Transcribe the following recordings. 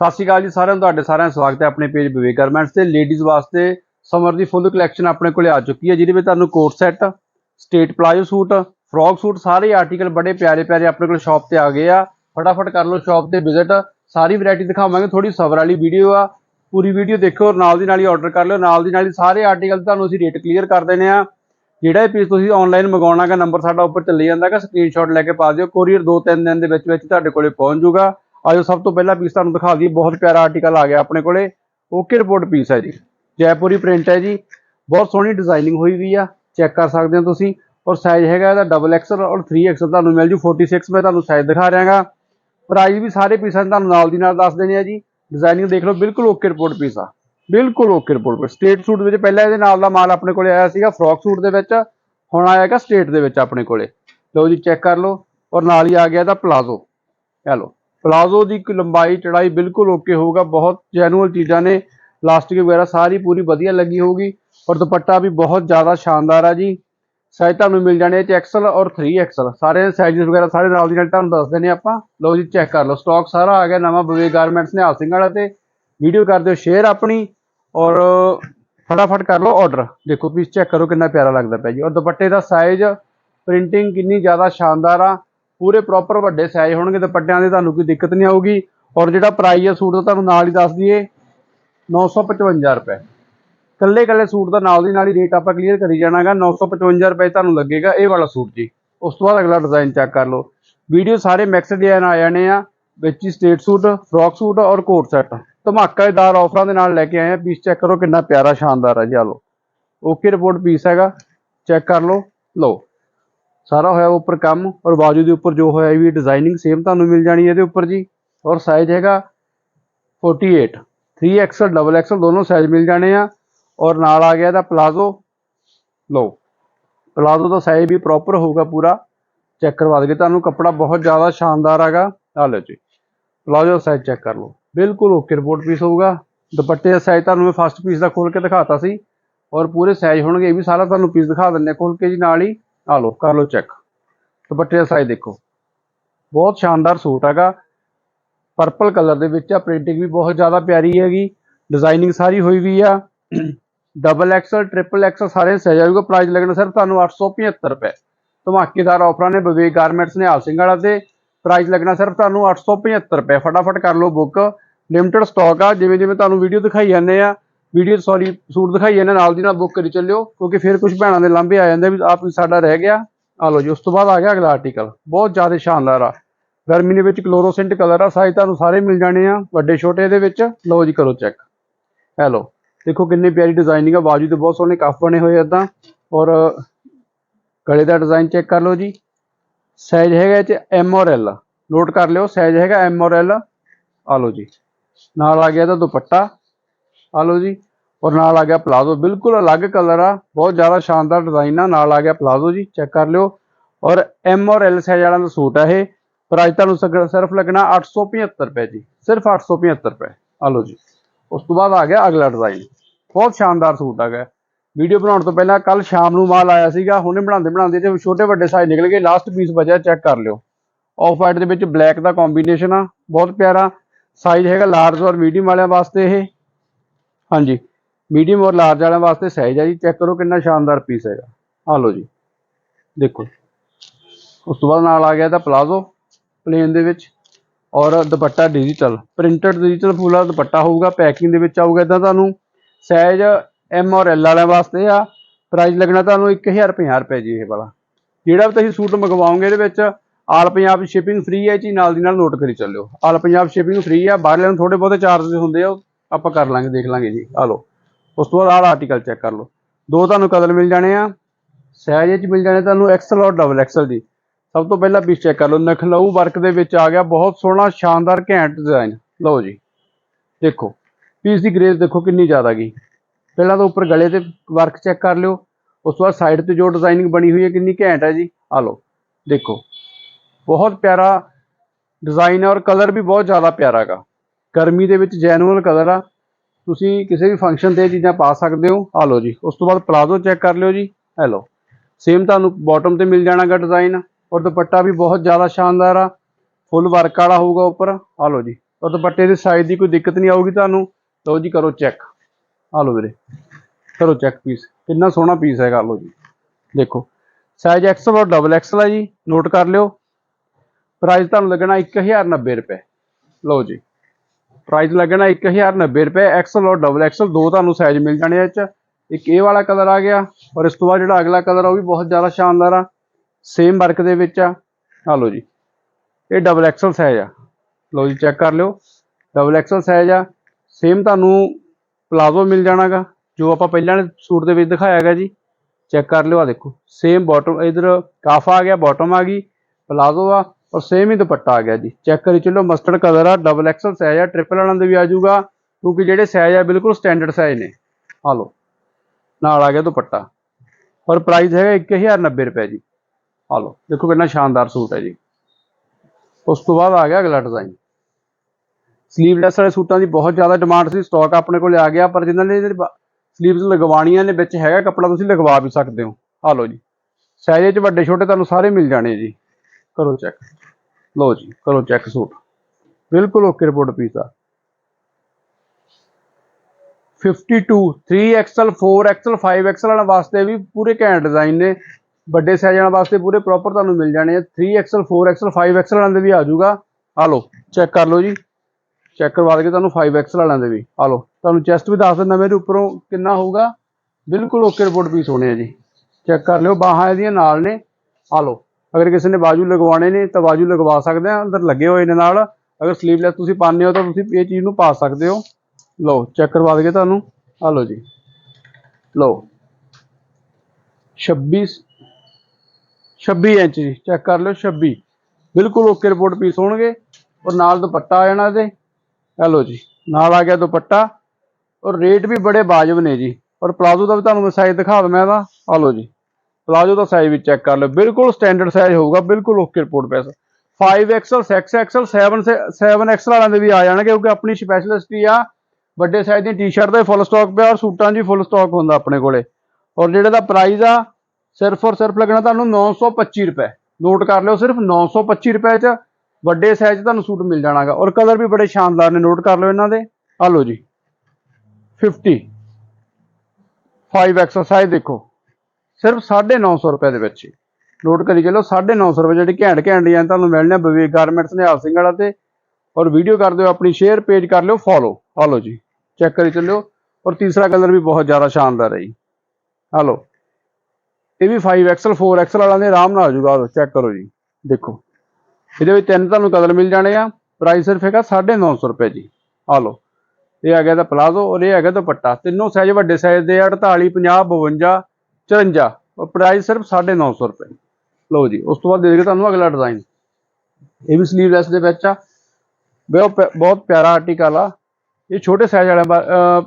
ਸਤਿ ਸ਼੍ਰੀ ਅਕਾਲ ਜੀ ਸਾਰਿਆਂ ਨੂੰ, ਤੁਹਾਡੇ ਸਾਰਿਆਂ ਦਾ ਸਵਾਗਤ ਹੈ ਆਪਣੇ ਪੇਜ ਵਿਵੇਕ ਗਾਰਮੈਂਟਸ ਤੇ। ਲੇਡੀਜ਼ ਵਾਸਤੇ ਸਮਰ ਦੀ ਫੁੱਲ ਕਲੈਕਸ਼ਨ ਆਪਣੇ ਕੋਲੇ ਆ ਚੁੱਕੀ ਹੈ, ਜਿਹਦੇ ਵਿੱਚ ਤੁਹਾਨੂੰ coat set straight palazzo suit frock suit, ਸਾਰੇ ਆਰਟੀਕਲ ਬੜੇ ਪਿਆਰੇ ਪਿਆਰੇ ਆਪਣੇ ਕੋਲ ਸ਼ਾਪ ਤੇ ਆ ਗਏ ਆ। ਫਟਾਫਟ ਕਰ ਲਓ ਸ਼ਾਪ ਤੇ ਵਿਜ਼ਿਟ ਸਾਰੀ ਵੈਰਾਈਟੀ ਦਿਖਾਵਾਂਗੇ ਥੋੜੀ ਸਬਰ ਵਾਲੀ ਵੀਡੀਓ ਆ। ਪੂਰੀ ਵੀਡੀਓ ਦੇਖੋ ਔਰ ਨਾਲ ਦੀ ਨਾਲ ਹੀ ਆਰਡਰ ਕਰ ਲਿਓ, ਨਾਲ ਦੀ ਨਾਲ ਹੀ ਸਾਰੇ ਆਰਟੀਕਲ ਤੁਹਾਨੂੰ ਅਸੀਂ ਰੇਟ ਕਲੀਅਰ ਕਰ ਦੇਣੇ ਆ। ਜਿਹੜਾ ਇਹ ਪੀਸ ਤੁਸੀਂ ਆਨਲਾਈਨ ਮੰਗਾਉਣਾਗਾ ਨੰਬਰ ਸਾਡਾ ਉੱਪਰ ਚੱਲੀ ਜਾਂਦਾਗਾ ਸਕਰੀਨਸ਼ਾਟ ਲੈ ਕੇ ਪਾ ਦਿਓ। ਕੋਰੀਅਰ 2-3 ਦਿਨ ਦੇ ਵਿੱਚ ਵਿੱਚ ਤੁਹਾਡੇ ਕੋਲੇ ਪਹੁੰਚ ਜਾਊਗਾ। ਆਜੋ ਸਭ ਤੋਂ ਪਹਿਲਾਂ ਪੀਸ ਤੁਹਾਨੂੰ ਦਿਖਾ ਦਈਏ, ਬਹੁਤ ਪਿਆਰਾ ਆਰਟੀਕਲ ਆ ਗਿਆ ਆਪਣੇ ਕੋਲੇ। ਓਕੇ ਰਿਪੋਰਟ ਪੀਸ ਹੈ ਜੀ। ਜੈਪੁਰੀ ਪ੍ਰਿੰਟ ਹੈ ਜੀ। ਬਹੁਤ ਸੋਹਣੀ ਡਿਜ਼ਾਈਨਿੰਗ ਹੋਈ ਵੀ ਆ ਚੈੱਕ ਕਰ ਸਕਦੇ ਹੋ ਤੁਸੀਂ। ਔਰ ਸਾਈਜ਼ ਹੈਗਾ ਇਹਦਾ ਡਬਲ ਐਕਸਲ ਔਰ 3 ਐਕਸਲ ਤੁਹਾਨੂੰ ਮਿਲ ਜੂ। 46 ਮੈਂ ਤੁਹਾਨੂੰ ਸਾਈਜ਼ ਦਿਖਾ ਰਿਹਾਗਾ। ਪ੍ਰਾਈਸ ਵੀ ਸਾਰੇ ਪੀਸਾਂ ਤੁਹਾਨੂੰ ਨਾਲ ਦੀ ਨਾਲ ਦੱਸ ਦੇਣੇ ਆ ਜੀ। ਡਿਜ਼ਾਈਨਿੰਗ ਦੇਖ ਲਓ, ਬਿਲਕੁਲ ਓਕੇ ਰਿਪੋਰਟ ਪੀਸ ਆ। ਬਿਲਕੁਲ ਓਕੇ ਰਿਪੋਰਟ ਸਟੇਟ ਸੂਟ ਵਿੱਚ ਪਹਿਲਾਂ ਇਹਦੇ ਨਾਲ ਦਾ ਮਾਲ ਆਪਣੇ ਕੋਲੇ ਆਇਆ ਸੀਗਾ ਫਰੋਕ ਸੂਟ ਦੇ ਵਿੱਚ। ਹੁਣ ਆਏਗਾ ਸਟੇਟ ਦੇ ਵਿੱਚ ਆਪਣੇ ਕੋਲੇ। ਲਓ ਜੀ ਚੈੱਕ ਕਰ ਲਓ। ਔਰ ਨਾਲ ਹੀ ਆ ਗਿਆ ਇਹਦਾ ਪਲਾਜ਼ੋ ਇਹ ਲਓ। ਪਲਾਜ਼ੋ ਦੀ ਲੰਬਾਈ ਚੜਾਈ ਬਿਲਕੁਲ ਓਕੇ ਹੋਊਗਾ, ਬਹੁਤ ਜੈਨੂਅਲ ਚੀਜ਼ਾਂ ਨੇ ਲਾਸਟਿਕ ਵਗੈਰਾ ਸਾਰੀ ਪੂਰੀ ਵਧੀਆ ਲੱਗੀ ਹੋਊਗੀ, ਔਰ ਦੁਪੱਟਾ ਵੀ ਬਹੁਤ ਜ਼ਿਆਦਾ ਸ਼ਾਨਦਾਰ ਆ ਜੀ। ਸਾਈਜ਼ ਤੁਹਾਨੂੰ ਮਿਲ ਜਾਣੇ ਇਹ 'ਚ ਐਕਸਲ ਔਰ 3 ਐਕਸਲ ਸਾਰੇ ਸਾਈਜ਼ਸ ਵਗੈਰਾ ਸਾਰੇ ਨਾਲ ਦੀ ਨਾਲ ਤੁਹਾਨੂੰ ਦੱਸ ਦਿੰਦੇ ਆਪਾਂ। ਲਓ ਜੀ ਚੈੱਕ ਕਰ ਲਓ ਸਟਾਕ ਸਾਰਾ ਆ ਗਿਆ ਨਵਾਂ ਬਵੇ ਗਾਰਮੈਂਟਸ ਨੇ ਸਿੰਘ ਵਾਲਾ ਤੇ। ਵੀਡੀਓ ਕਰ ਦਿਓ ਸ਼ੇਅਰ ਆਪਣੀ, ਔਰ ਫਟਾਫਟ ਕਰ ਲਓ ਆਰਡਰ ਦੇਖੋ ਪੀਸ ਚੈੱਕ ਕਰੋ ਕਿੰਨਾ ਪਿਆਰਾ ਲੱਗਦਾ ਪਿਆ ਜੀ। ਔਰ ਦੁਪੱਟੇ ਦਾ ਸਾਈਜ਼ ਪ੍ਰਿੰਟਿੰਗ ਕਿੰਨੀ ਜ਼ਿਆਦਾ ਸ਼ਾਨਦਾਰ ਆ। ਪੂਰੇ ਪ੍ਰੋਪਰ ਵੱਡੇ ਸਾਈਜ਼ ਹੋਣਗੇ ਦੁਪੱਟਿਆਂ ਦੇ ਤੁਹਾਨੂੰ ਕੋਈ ਦਿੱਕਤ ਨਹੀਂ ਆਊਗੀ। ਔਰ ਜਿਹੜਾ ਪ੍ਰਾਈਸ ਹੈ ਸੂਟ ਦਾ ਤੁਹਾਨੂੰ ਨਾਲ ਹੀ ਦੱਸ ਦਈਏ 955 ਰੁਪਏ। ਕੱਲੇ ਕੱਲੇ ਸੂਟ ਦਾ ਨਾਲ ਦੀ ਨਾਲ ਹੀ ਰੇਟ ਆਪਾਂ ਕਲੀਅਰ ਕਰੀ ਜਾਣਾਗਾ 955 ਰੁਪਏ ਤੁਹਾਨੂੰ ਲੱਗੇਗਾ ਇਹ ਵਾਲਾ ਸੂਟ ਜੀ। ਉਸ ਤੋਂ ਬਾਅਦ ਅਗਲਾ ਡਿਜ਼ਾਈਨ ਚੈੱਕ ਕਰ ਲਓ। ਵੀਡੀਓ ਸਾਰੇ ਮਿਕਸ ਡਿਜ਼ਾਈਨ ਆ ਜਾਣੇ ਆ, ਵਿੱਚ ਹੀ ਸਟੇਟ ਸੂਟ ਫਰੋਕ ਸੂਟ ਔਰ ਕੋਟ ਸੈੱਟ ਧਮਾਕੇਦਾਰ ਆਫਰਾਂ ਦੇ ਨਾਲ ਲੈ ਕੇ ਆਏ ਆ। ਪੀਸ ਚੈੱਕ ਕਰੋ ਕਿੰਨਾ ਪਿਆਰਾ, ਸ਼ਾਨਦਾਰ ਹੈ ਜੀ, ਆ ਲਓ। ਓਕੇ ਰਿਪੋਰਟ ਪੀਸ ਹੈਗਾ ਚੈੱਕ ਕਰ ਲਓ। ਲਓ। ਸਾਰਾ ਹੋਇਆ ਉੱਪਰ ਕੰਮ ਔਰ ਬਾਜੂ ਦੇ ਉੱਪਰ ਜੋ ਹੋਇਆ ਵੀ ਡਿਜ਼ਾਈਨਿੰਗ ਸੇਮ ਤੁਹਾਨੂੰ ਮਿਲ ਜਾਣੀ ਹੈ ਇਹਦੇ ਉੱਪਰ ਜੀ ਔਰ ਸਾਈਜ਼ ਹੈਗਾ 48 3XL ਡਬਲ ਐਕਸਲ ਦੋਨੋਂ ਸਾਈਜ਼ ਮਿਲ ਜਾਣੇ ਆ ਔਰ ਨਾਲ ਆ ਗਿਆ ਇਹਦਾ ਪਲਾਜ਼ੋ ਲਓ ਪਲਾਜ਼ੋ ਦਾ ਸਾਈਜ਼ ਵੀ ਪ੍ਰੋਪਰ ਹੋਊਗਾ ਪੂਰਾ। ਚੈੱਕ ਕਰਵਾ ਦਗੇ ਤੁਹਾਨੂੰ ਕੱਪੜਾ ਬਹੁਤ ਜ਼ਿਆਦਾ ਸ਼ਾਨਦਾਰ ਹੈਗਾ। ਆ ਲਓ ਜੀ ਪਲਾਜ਼ੋ ਸਾਈਜ਼ ਚੈੱਕ ਕਰ ਲਓ। ਬਿਲਕੁਲ ਓਕੇ ਰਿਪੋਰਟ ਪੀਸ ਹੋਊਗਾ। ਦੁਪੱਟੇ ਦਾ ਸਾਈਜ਼ ਤੁਹਾਨੂੰ ਮੈਂ ਫਸਟ ਪੀਸ ਦਾ ਖੋਲ ਕੇ ਦਿਖਾਤਾ ਸੀ। ਔਰ ਪੂਰੇ ਸਾਈਜ਼ ਹੋਣਗੇ, ਇਹ ਵੀ ਸਾਰਾ ਤੁਹਾਨੂੰ ਪੀਸ ਦਿਖਾ ਦਿੰਦੇ ਆ। ਖੋਲ ਕੇ ਜੀ ਨਾਲ ਹੀ ਆ ਲਓ, ਕਰ ਲਓ ਚੈੱਕ ਦੁਪੱਟੇ ਦਾ ਸਾਈਜ਼ ਦੇਖੋ। ਬਹੁਤ ਸ਼ਾਨਦਾਰ ਸੂਟ ਹੈਗਾ। ਪਰਪਲ ਕਲਰ ਦੇ ਵਿੱਚ ਆ ਪ੍ਰਿੰਟਿੰਗ ਵੀ ਬਹੁਤ ਜ਼ਿਆਦਾ ਪਿਆਰੀ ਹੈਗੀ। ਡਿਜ਼ਾਈਨਿੰਗ ਸਾਰੀ ਹੋਈ ਵੀ ਆ। ਡਬਲ ਐਕਸਲ ਟ੍ਰਿਪਲ ਐਕਸਲ ਸਾਰੇ ਸਹਿ ਜਾਊਗਾ ਪ੍ਰਾਈਸ ਲੱਗਣਾ ਸਿਰਫ ਤੁਹਾਨੂੰ 875 ਰੁਪਏ। ਧਮਾਕੇਦਾਰ ਆਫਰਾਂ ਨੇ ਵਿਵੇਕ ਗਾਰਮੈਂਟਸ ਨੇ ਹਾਲ ਸਿੰਘ ਵਾਲਾ ਤੇ ਪ੍ਰਾਈਸ ਲੱਗਣਾ ਸਿਰਫ ਤੁਹਾਨੂੰ 875 ਰੁਪਏ। ਫਟਾਫਟ ਕਰ ਲਓ ਬੁੱਕ ਲਿਮਟਿਡ ਸਟਾਕ ਆ ਜਿਵੇਂ ਜਿਵੇਂ ਤੁਹਾਨੂੰ ਵੀਡੀਓ ਦਿਖਾਈ ਜਾਂਦੇ ਆ ਵੀਡੀਓ ਸੌਰੀ, ਸੂਟ ਦਿਖਾਈ ਜਾਂਦੇ ਨਾਲ ਦੀ ਨਾਲ ਬੁੱਕ ਕਰੀ ਚੱਲਿਓ, ਕਿਉਂਕਿ ਫਿਰ ਕੁਝ ਭੈਣਾਂ ਦੇ ਲਾਂਭੇ ਆ ਜਾਂਦੇ ਵੀ ਆਪ ਸਾਡਾ ਰਹਿ ਗਿਆ। ਆ ਲਓ ਜੀ, ਉਸ ਤੋਂ ਬਾਅਦ ਆ ਗਿਆ ਅਗਲਾ ਆਰਟੀਕਲ ਬਹੁਤ ਜ਼ਿਆਦਾ ਸ਼ਾਨਦਾਰ ਆ। ਗਰਮੀ ਦੇ ਵਿੱਚ ਕਲੋਰੋਸੈਂਟ ਕਲਰ ਆ ਸਾਈਜ਼ ਤੁਹਾਨੂੰ ਸਾਰੇ ਮਿਲ ਜਾਣੇ ਆ, ਵੱਡੇ ਛੋਟੇ ਦੇ ਵਿੱਚ। ਲਓ ਜੀ, ਕਰੋ ਚੈੱਕ ਹੈਲੋ ਦੇਖੋ ਕਿੰਨੇ ਪਿਆਰੀ ਡਿਜ਼ਾਈਨਿੰਗ ਆ, ਬਾਜੂ ਤੇ ਬਹੁਤ ਸੋਹਣੇ ਕਫ ਬਣੇ ਹੋਏ ਇਦਾਂ। ਔਰ ਗਲੇ ਦਾ ਡਿਜ਼ਾਈਨ ਚੈੱਕ ਕਰ ਲਓ ਜੀ। ਸਾਈਜ਼ ਹੈਗਾ ਇਹ ਚ ਐਮ ਔਰ ਐਲ ਨੋਟ ਕਰ ਲਿਓ ਸਾਈਜ਼ ਹੈਗਾ ਐਮ ਔਰ ਐਲ ਆ ਲਓ ਜੀ, ਨਾਲ ਆ ਗਿਆ ਇਹਦਾ ਦੁਪੱਟਾ। ਆ ਲਓ ਜੀ, ਔਰ ਨਾਲ ਆ ਗਿਆ ਪਲਾਜ਼ੋ, ਬਿਲਕੁਲ ਅਲੱਗ ਕਲਰ ਆ, ਬਹੁਤ ਜ਼ਿਆਦਾ ਸ਼ਾਨਦਾਰ ਡਿਜ਼ਾਈਨ ਆ, ਨਾਲ ਆ ਗਿਆ ਪਲਾਜ਼ੋ ਜੀ ਚੈੱਕ ਕਰ ਲਿਓ। ਔਰ ਐਮ ਔਰ ਐਲ ਸਾਈਜ਼ ਵਾਲਾ ਦਾ ਸੂਟ ਆ ਇਹ ਪ੍ਰਾਈਸ ਤੁਹਾਨੂੰ ਸਗ- ਸਿਰਫ ਲੱਗਣਾ 875 ਰੁਪਏ ਜੀ, ਸਿਰਫ 875 ਰੁਪਏ। ਆ ਲਓ ਜੀ, ਉਸ ਤੋਂ ਬਾਅਦ ਆ ਗਿਆ ਅਗਲਾ ਡਿਜ਼ਾਈਨ ਬਹੁਤ ਸ਼ਾਨਦਾਰ ਸੂਟ ਆ ਗਿਆ ਵੀਡੀਓ ਬਣਾਉਣ ਤੋਂ ਪਹਿਲਾਂ ਕੱਲ ਸ਼ਾਮ ਨੂੰ ਮਾਲ ਆਇਆ ਸੀਗਾ, ਹੁਣੇ ਬਣਾਉਂਦੇ ਬਣਾਉਂਦੇ ਤੇ ਛੋਟੇ ਵੱਡੇ ਸਾਈਜ਼ ਨਿਕਲ ਗਏ ਲਾਸਟ ਪੀਸ ਬਚਿਆ ਚੈੱਕ ਕਰ ਲਿਓ। ਆਫ ਵਾਈਟ ਦੇ ਵਿੱਚ ਬਲੈਕ ਦਾ ਕੰਬੀਨੇਸ਼ਨ ਆ, ਬਹੁਤ ਪਿਆਰਾ। ਸਾਈਜ਼ ਹੈਗਾ ਲਾਰਜ ਔਰ ਮੀਡੀਅਮ ਵਾਲਿਆਂ ਵਾਸਤੇ ਇਹ। ਹਾਂਜੀ। ਮੀਡੀਅਮ ਔਰ ਲਾਰਜ ਵਾਲਿਆਂ ਵਾਸਤੇ ਸਾਈਜ਼ ਹੈ ਜੀ। ਚੈੱਕ ਕਰੋ ਕਿੰਨਾ ਸ਼ਾਨਦਾਰ ਪੀਸ ਹੈਗਾ। ਆ ਲਓ ਜੀ। ਦੇਖੋ। ਉਸ ਤੋਂ ਬਾਅਦ ਨਾਲ ਆ ਗਿਆ ਤਾਂ ਪਲਾਜ਼ੋ ਪਲੇਨ ਦੇ ਵਿੱਚ। ਔਰ ਦੁਪੱਟਾ ਡਿਜੀਟਲ ਪ੍ਰਿੰਟਡ ਡਿਜੀਟਲ ਫੁੱਲਾ ਦੁਪੱਟਾ ਹੋਊਗਾ। ਪੈਕਿੰਗ ਦੇ ਵਿੱਚ ਆਊਗਾ ਇਦਾਂ ਤੁਹਾਨੂੰ। ਸਾਈਜ਼ ਐਮ ਔਰ ਐਲ ਵਾਲਿਆਂ ਵਾਸਤੇ ਆ। ਪ੍ਰਾਈਸ ਲੱਗਣਾ ਤੁਹਾਨੂੰ 1050 ਰੁਪਏ ਜੀ ਇਹ ਵਾਲਾ। ਜਿਹੜਾ ਵੀ ਤੁਸੀਂ ਸੂਟ ਮੰਗਵਾਓਗੇ ਇਹਦੇ ਵਿੱਚ, ਆਲ ਪੰਜਾਬ ਸ਼ਿਪਿੰਗ ਫ੍ਰੀ ਹੈ ਜੀ। ਨਾਲ ਦੀ ਨਾਲ ਨੋਟ ਕਰੀ ਚੱਲਿਓ। ਆਲ ਪੰਜਾਬ ਸ਼ਿਪਿੰਗ ਫ੍ਰੀ ਆ। ਬਾਹਰਲਿਆਂ ਨੂੰ ਥੋੜੇ ਬਹੁਤੇ ਚਾਰजेस ਹੁੰਦੇ ਆ। ਉਹ ਆਪਾਂ ਕਰ ਲਾਂਗੇ, ਦੇਖ ਲਾਂਗੇ ਜੀ, ਆ ਲਓ। ਉਸ ਤੋਂ ਬਾਅਦ ਆਹ ਆਰਟੀਕਲ ਚੈੱਕ ਕਰ ਲਓ। ਦੋ ਤੁਹਾਨੂੰ ਕਲਰ ਮਿਲ ਜਾਣੇ ਆ ਸਾਈਜ਼ ਵਿੱਚ ਮਿਲ ਜਾਣੇ ਤੁਹਾਨੂੰ ਐਕਸਲ ਔਰ ਡਬਲ ਐਕਸਲ ਜੀ। ਸਭ ਤੋਂ ਪਹਿਲਾਂ ਪੀਸ ਚੈੱਕ ਕਰ ਲਓ। ਨਖਲਊ ਵਰਕ ਦੇ ਵਿੱਚ ਆ ਗਿਆ ਬਹੁਤ ਸੋਹਣਾ, ਸ਼ਾਨਦਾਰ ਘੈਂਟ ਡਿਜ਼ਾਈਨ ਲਓ ਜੀ। ਦੇਖੋ ਪੀਸ ਦੀ ਗ੍ਰੇਸ ਦੇਖੋ ਕਿੰਨੀ ਜ਼ਿਆਦਾ ਗਈ ਪਹਿਲਾਂ ਤਾਂ ਉੱਪਰ ਗਲੇ ਤੇ ਵਰਕ ਚੈੱਕ ਕਰ ਲਿਓ। ਉਸ ਤੋਂ ਬਾਅਦ ਸਾਈਡ ਤੇ ਜੋ ਡਿਜ਼ਾਈਨਿੰਗ ਬਣੀ ਹੋਈ ਹੈ, ਕਿੰਨੀ ਘੈਂਟ ਹੈ ਜੀ। ਆ ਲਓ। ਦੇਖੋ, ਬਹੁਤ ਪਿਆਰਾ ਡਿਜ਼ਾਈਨ ਹੈ ਔਰ ਕਲਰ ਵੀ ਬਹੁਤ ਜ਼ਿਆਦਾ ਪਿਆਰਾ ਹੈਗਾ ਗਰਮੀ ਦੇ ਵਿੱਚ ਜੈਨੂਅਲ ਕਲਰ ਆ। ਤੁਸੀਂ ਕਿਸੇ ਵੀ ਫੰਕਸ਼ਨ ਤੇ ਇਹ ਚੀਜ਼ਾਂ ਪਾ ਸਕਦੇ ਹੋ। ਆ ਲਓ ਜੀ। ਉਸ ਤੋਂ ਬਾਅਦ ਪਲਾਜ਼ੋ ਚੈੱਕ ਕਰ ਲਿਓ ਜੀ। ਇਹ ਲਓ। ਸੇਮ ਤੁਹਾਨੂੰ ਬਾਟਮ ਤੇ ਮਿਲ ਜਾਣਾਗਾ ਡਿਜ਼ਾਈਨ ਔਰ ਦੁਪੱਟਾ ਵੀ ਬਹੁਤ ਜ਼ਿਆਦਾ ਸ਼ਾਨਦਾਰ ਆ। ਫੁੱਲ ਵਰਕ ਵਾਲਾ ਹੋਊਗਾ ਉੱਪਰ। ਆ ਲਓ ਜੀ। ਔਰ ਦੁਪੱਟੇ ਦੇ ਸਾਈਜ਼ ਦੀ ਕੋਈ ਦਿੱਕਤ ਨਹੀਂ ਆਊਗੀ ਤੁਹਾਨੂੰ। ਲਓ ਜੀ, ਕਰੋ ਚੈੱਕ ਆ ਲਓ ਵੀਰੇ। ਕਰੋ ਚੈੱਕ ਪੀਸ ਕਿੰਨਾ ਸੋਹਣਾ ਪੀਸ ਹੈਗਾ। ਲਓ ਜੀ। ਦੇਖੋ। ਸਾਈਜ਼ ਐਕਸਲ ਔਰ ਡਬਲ ਐਕਸਲ ਆ ਜੀ। ਨੋਟ ਕਰ ਲਿਓ। ਪ੍ਰਾਈਸ ਤੁਹਾਨੂੰ ਲੱਗਣਾ 1090 ਰੁਪਏ। ਲਓ ਜੀ। ਪ੍ਰਾਈਸ ਲੱਗਣਾ 1090 ਰੁਪਏ ਐਕਸਲ ਔਰ ਡਬਲ ਐਕਸਲ ਦੋ ਤੁਹਾਨੂੰ ਸਾਈਜ਼ ਮਿਲ ਜਾਣੇ ਇਹ ਚ। ਇੱਕ ਇਹ ਵਾਲਾ ਕਲਰ ਆ ਗਿਆ ਔਰ ਇਸ ਤੋਂ ਬਾਅਦ ਜਿਹੜਾ ਅਗਲਾ ਕਲਰ ਆ ਉਹ ਵੀ ਬਹੁਤ ਜ਼ਿਆਦਾ ਸ਼ਾਨਦਾਰ ਆ। ਸੇਮ ਵਰਕ ਦੇ ਵਿੱਚ ਆ। ਆ ਲਓ ਜੀ। ਇਹ ਡਬਲ ਐਕਸਲ ਸਾਈਜ਼ ਆ। ਲਓ ਜੀ ਚੈੱਕ ਕਰ ਲਿਓ। ਡਬਲ ਐਕਸਲ ਸਾਈਜ਼ ਆ। ਸੇਮ ਤੁਹਾਨੂੰ ਪਲਾਜ਼ੋ ਮਿਲ ਜਾਣਾਗਾ, ਜੋ ਆਪਾਂ ਪਹਿਲਾਂ ਸੂਟ ਦੇ ਵਿੱਚ ਦਿਖਾਇਆ ਹੈਗਾ ਜੀ। ਚੈੱਕ ਕਰ ਲਿਓ ਆ ਦੇਖੋ। ਸੇਮ ਬਾਟਮ ਇਧਰ ਕਾਫਾ ਆ ਗਿਆ ਬਾਟਮ ਆ ਗਈ। ਪਲਾਜ਼ੋ ਆ। ਔਰ ਸੇਮ ਹੀ ਦੁਪੱਟਾ ਆ ਗਿਆ ਜੀ। ਚੈੱਕ ਕਰੀ ਚੱਲੋ ਮਸਟਰਡ ਕਲਰ ਆ ਡਬਲ ਐਕਸਲ ਸਾਈਜ਼ ਆ ਟ੍ਰਿਪਲ ਵਾਲਾਂ ਦੇ ਵੀ ਆ ਜਾਊਗਾ, ਕਿਉਂਕਿ ਜਿਹੜੇ ਸਾਈਜ਼ ਆ, ਬਿਲਕੁਲ ਸਟੈਂਡਰਡ ਸਾਈਜ਼ ਨੇ। ਆ ਲਓ, ਨਾਲ ਆ ਗਿਆ ਦੁਪੱਟਾ। ਔਰ ਪ੍ਰਾਈਸ ਹੈਗਾ 1090 ਰੁਪਏ ਜੀ। ਆ ਲਓ, ਦੇਖੋ ਕਿੰਨਾ ਸ਼ਾਨਦਾਰ ਸੂਟ ਹੈ ਜੀ। ਉਸ ਤੋਂ ਬਾਅਦ ਆ ਗਿਆ ਅਗਲਾ ਡਿਜ਼ਾਈਨ ਸਲੀਵਲੈਸ ਵਾਲੇ ਸੂਟਾਂ ਦੀ ਬਹੁਤ ਜ਼ਿਆਦਾ ਡਿਮਾਂਡ ਸੀ ਸਟਾਕ ਆਪਣੇ ਕੋਲ ਆ ਗਿਆ, ਪਰ ਜਿਨ੍ਹਾਂ ਨੇ ਸਲੀਵਸ ਲਗਵਾਉਣੀਆਂ ਨੇ, ਵਿੱਚ ਹੈਗਾ ਕੱਪੜਾ ਤੁਸੀਂ ਲਗਵਾ ਵੀ ਸਕਦੇ ਹੋ। ਆ ਲਓ ਜੀ ਸਾਈਜ਼ 'ਚ ਵੱਡੇ ਛੋਟੇ ਤੁਹਾਨੂੰ ਸਾਰੇ ਮਿਲ ਜਾਣੇ ਜੀ। ਕਰੋ ਚੈੱਕ ਲਓ ਜੀ, ਕਰੋ ਚੈੱਕ ਸੂਟ। ਬਿਲਕੁਲ ਓਕੇ ਰਿਪੋਰਟ ਪੀਸ ਆ। 52 3XL 4XL 5XL ਵਾਲਿਆਂ ਵਾਸਤੇ ਵੀ ਪੂਰੇ ਘੈਂਟ ਡਿਜ਼ਾਈਨ ਨੇ। ਵੱਡੇ ਸਾਈਜ਼ ਵਾਲਾ ਵਾਸਤੇ ਪੂਰੇ ਪ੍ਰੋਪਰ ਤੁਹਾਨੂੰ ਮਿਲ ਜਾਣੇ ਆ। 3XL 4XL 5XL ਵਾਲਿਆਂ ਦੇ ਵੀ ਆ ਜਾਊਗਾ। ਆ ਲਓ ਚੈੱਕ ਕਰ ਲਓ ਜੀ। ਚੈੱਕ ਕਰਵਾ ਕੇ ਤੁਹਾਨੂੰ 5XL ਵਾਲਿਆਂ ਦੇ ਵੀ। ਆ ਲਓ, ਤੁਹਾਨੂੰ ਚੈਸਟ ਵੀ ਦੱਸ ਦਿੰਦਾ ਮੇਰੇ ਉੱਪਰੋਂ ਕਿੰਨਾ ਹੋਊਗਾ। ਬਿਲਕੁਲ ਓਕੇ ਰਿਪੋਰਟ ਪੀਸ ਹੋਣੇ ਆ ਜੀ। ਚੈੱਕ ਕਰ ਲਿਓ, ਬਾਹਾਂ ਇਹਦੀਆਂ ਨਾਲ ਨੇ। ਆ ਲਓ ਅਗਰ ਕਿਸੇ ਨੇ ਬਾਜੂ ਲਗਵਾਉਣੇ ਨੇ ਤਾਂ ਬਾਜੂ ਲਗਵਾ ਸਕਦੇ ਆ ਅੰਦਰ ਲੱਗੇ ਹੋਏ ਨੇ ਨਾਲ। ਅਗਰ ਸਲੀਵਲੈਸ ਤੁਸੀਂ ਪਾਉਂਦੇ ਹੋ ਤਾਂ ਤੁਸੀਂ ਇਹ ਚੀਜ਼ ਨੂੰ ਪਾ ਸਕਦੇ ਹੋ। ਲਓ ਚੈੱਕ ਕਰਵਾ ਦਈਏ ਤੁਹਾਨੂੰ। ਆ ਲਓ ਜੀ। ਲਓ। 26 26 ਇੰਚ ਜੀ। ਚੈੱਕ ਕਰ ਲਿਓ 26 ਬਿਲਕੁਲ ਓਕੇ ਰਿਪੋਰਟ ਪੀਸ ਹੋਣਗੇ। ਔਰ ਨਾਲ ਦੁਪੱਟਾ ਆ ਜਾਣਾ ਇਹਦੇ। ਆ ਲਓ ਜੀ। ਨਾਲ ਆ ਗਿਆ ਦੁਪੱਟਾ। ਔਰ ਰੇਟ ਵੀ ਬੜੇ ਵਾਜਬ ਨੇ ਜੀ। ਔਰ ਪਲਾਜ਼ੋ ਦਾ ਵੀ ਤੁਹਾਨੂੰ ਮੈਂ ਸਾਈਜ਼ ਦਿਖਾ ਦਵਾਂ ਇਹਦਾ। ਆ ਲਓ ਜੀ। ਪਲਾਜ਼ੋ ਦਾ ਸਾਈਜ਼ ਵੀ ਚੈੱਕ ਕਰ ਲਓ। ਬਿਲਕੁਲ ਸਟੈਂਡਰਡ ਸਾਈਜ਼ ਹੋਊਗਾ, ਬਿਲਕੁਲ okay report ਪੈਸ 5XL 6XL 7 7XL ਵਾਲਿਆਂ ਦੇ ਵੀ ਆ ਜਾਣਗੇ, ਕਿਉਂਕਿ ਆਪਣੀ ਸਪੈਸ਼ਲਿਸਟੀ ਆ। ਵੱਡੇ ਸਾਈਜ਼ ਦੀ ਟੀ-ਸ਼ਰਟ ਦਾ ਫੁੱਲ ਸਟਾਕ ਪਿਆ ਔਰ ਸੂਟਾਂ 'ਚ ਵੀ ਫੁੱਲ ਸਟਾਕ ਹੁੰਦਾ ਆਪਣੇ ਕੋਲੇ। ਔਰ ਜਿਹੜੇ ਦਾ ਪ੍ਰਾਈਸ ਆ, ਸਿਰਫ ਔਰ ਸਿਰਫ ਲੱਗਣਾ ਤੁਹਾਨੂੰ 925 ਰੁਪਏ। ਨੋਟ ਕਰ ਲਿਓ, ਸਿਰਫ 925 ਰੁਪਏ 'ਚ ਵੱਡੇ ਸਾਈਜ਼ 'ਚ ਤੁਹਾਨੂੰ ਸੂਟ ਮਿਲ ਜਾਣਾਗਾ। ਔਰ ਕਲਰ ਵੀ ਬੜੇ ਸ਼ਾਨਦਾਰ ਨੇ ਨੋਟ ਕਰ ਲਓ ਇਹਨਾਂ ਦੇ। ਆ ਲਓ ਜੀ। 50 5x ਸਾਈਜ਼ ਦੇਖੋ। ਸਿਰਫ 950 ਰੁਪਏ ਦੇ ਵਿੱਚ ਹੀ। ਨੋਟ ਕਰੀ ਚਲੋ 950 ਰੁਪਏ ਜਿਹੜੀ ਘੈਂਟ ਘੈਂਟ ਡਿਜ਼ਾਈਨ ਤੁਹਾਨੂੰ ਮਿਲਣੇ ਵਿਵੇਕ ਗਾਰਮੈਂਟਸ ਨੇ ਸਿੰਘ ਵਾਲਾ ਤੇ। ਔਰ ਵੀਡੀਓ ਕਰ ਦਿਓ, ਆਪਣੀ ਸ਼ੇਅਰ ਪੇਜ ਕਰ ਲਿਓ ਫੋਲੋ ਆ ਲਓ ਜੀ ਚੈੱਕ ਕਰੀ ਚੱਲਿਓ। ਔਰ ਤੀਸਰਾ ਕਲਰ ਵੀ ਬਹੁਤ ਜ਼ਿਆਦਾ ਸ਼ਾਨਦਾਰ ਹੈ ਜੀ। ਆ ਲਓ। ਇਹ ਵੀ 5XL 4XL ਵਾਲਾ ਨੇ ਆਰਾਮ ਨਾਲ ਆ ਜਾਊਗਾ ਚੈੱਕ ਕਰੋ ਜੀ। ਦੇਖੋ। ਇਹਦੇ ਵਿੱਚ ਤਿੰਨ ਤੁਹਾਨੂੰ ਕਲਰ ਮਿਲ ਜਾਣੇ ਆ। ਪ੍ਰਾਈਸ ਸਿਰਫ ਹੈਗਾ 950 ਰੁਪਏ ਜੀ। ਆ ਲਓ। ਇਹ ਆ ਗਿਆ ਤਾਂ ਪਲਾਜ਼ੋ ਔਰ ਇਹ ਹੈਗਾ ਦੁਪੱਟਾ। ਤਿੰਨੋਂ ਸਾਈਜ਼ ਵੱਡੇ ਸਾਈਜ਼ ਦੇ ਆ 48 50 52 54 ਔਰ ਪ੍ਰਾਈਸ ਸਿਰਫ 950 ਰੁਪਏ। ਲਓ ਜੀ, ਉਸ ਤੋਂ ਬਾਅਦ ਦੇ ਦੇਗੇ ਤੁਹਾਨੂੰ ਅਗਲਾ ਡਿਜ਼ਾਈਨ ਇਹ ਵੀ ਸਲੀਵਲੈਸ ਦੇ ਵਿੱਚ ਆ। ਬਹੁਤ ਪਿਆ- ਬਹੁਤ ਪਿਆਰਾ ਆਰਟੀਕਲ ਆ। ਇਹ ਛੋਟੇ ਸਾਈਜ਼ ਵਾਲੇ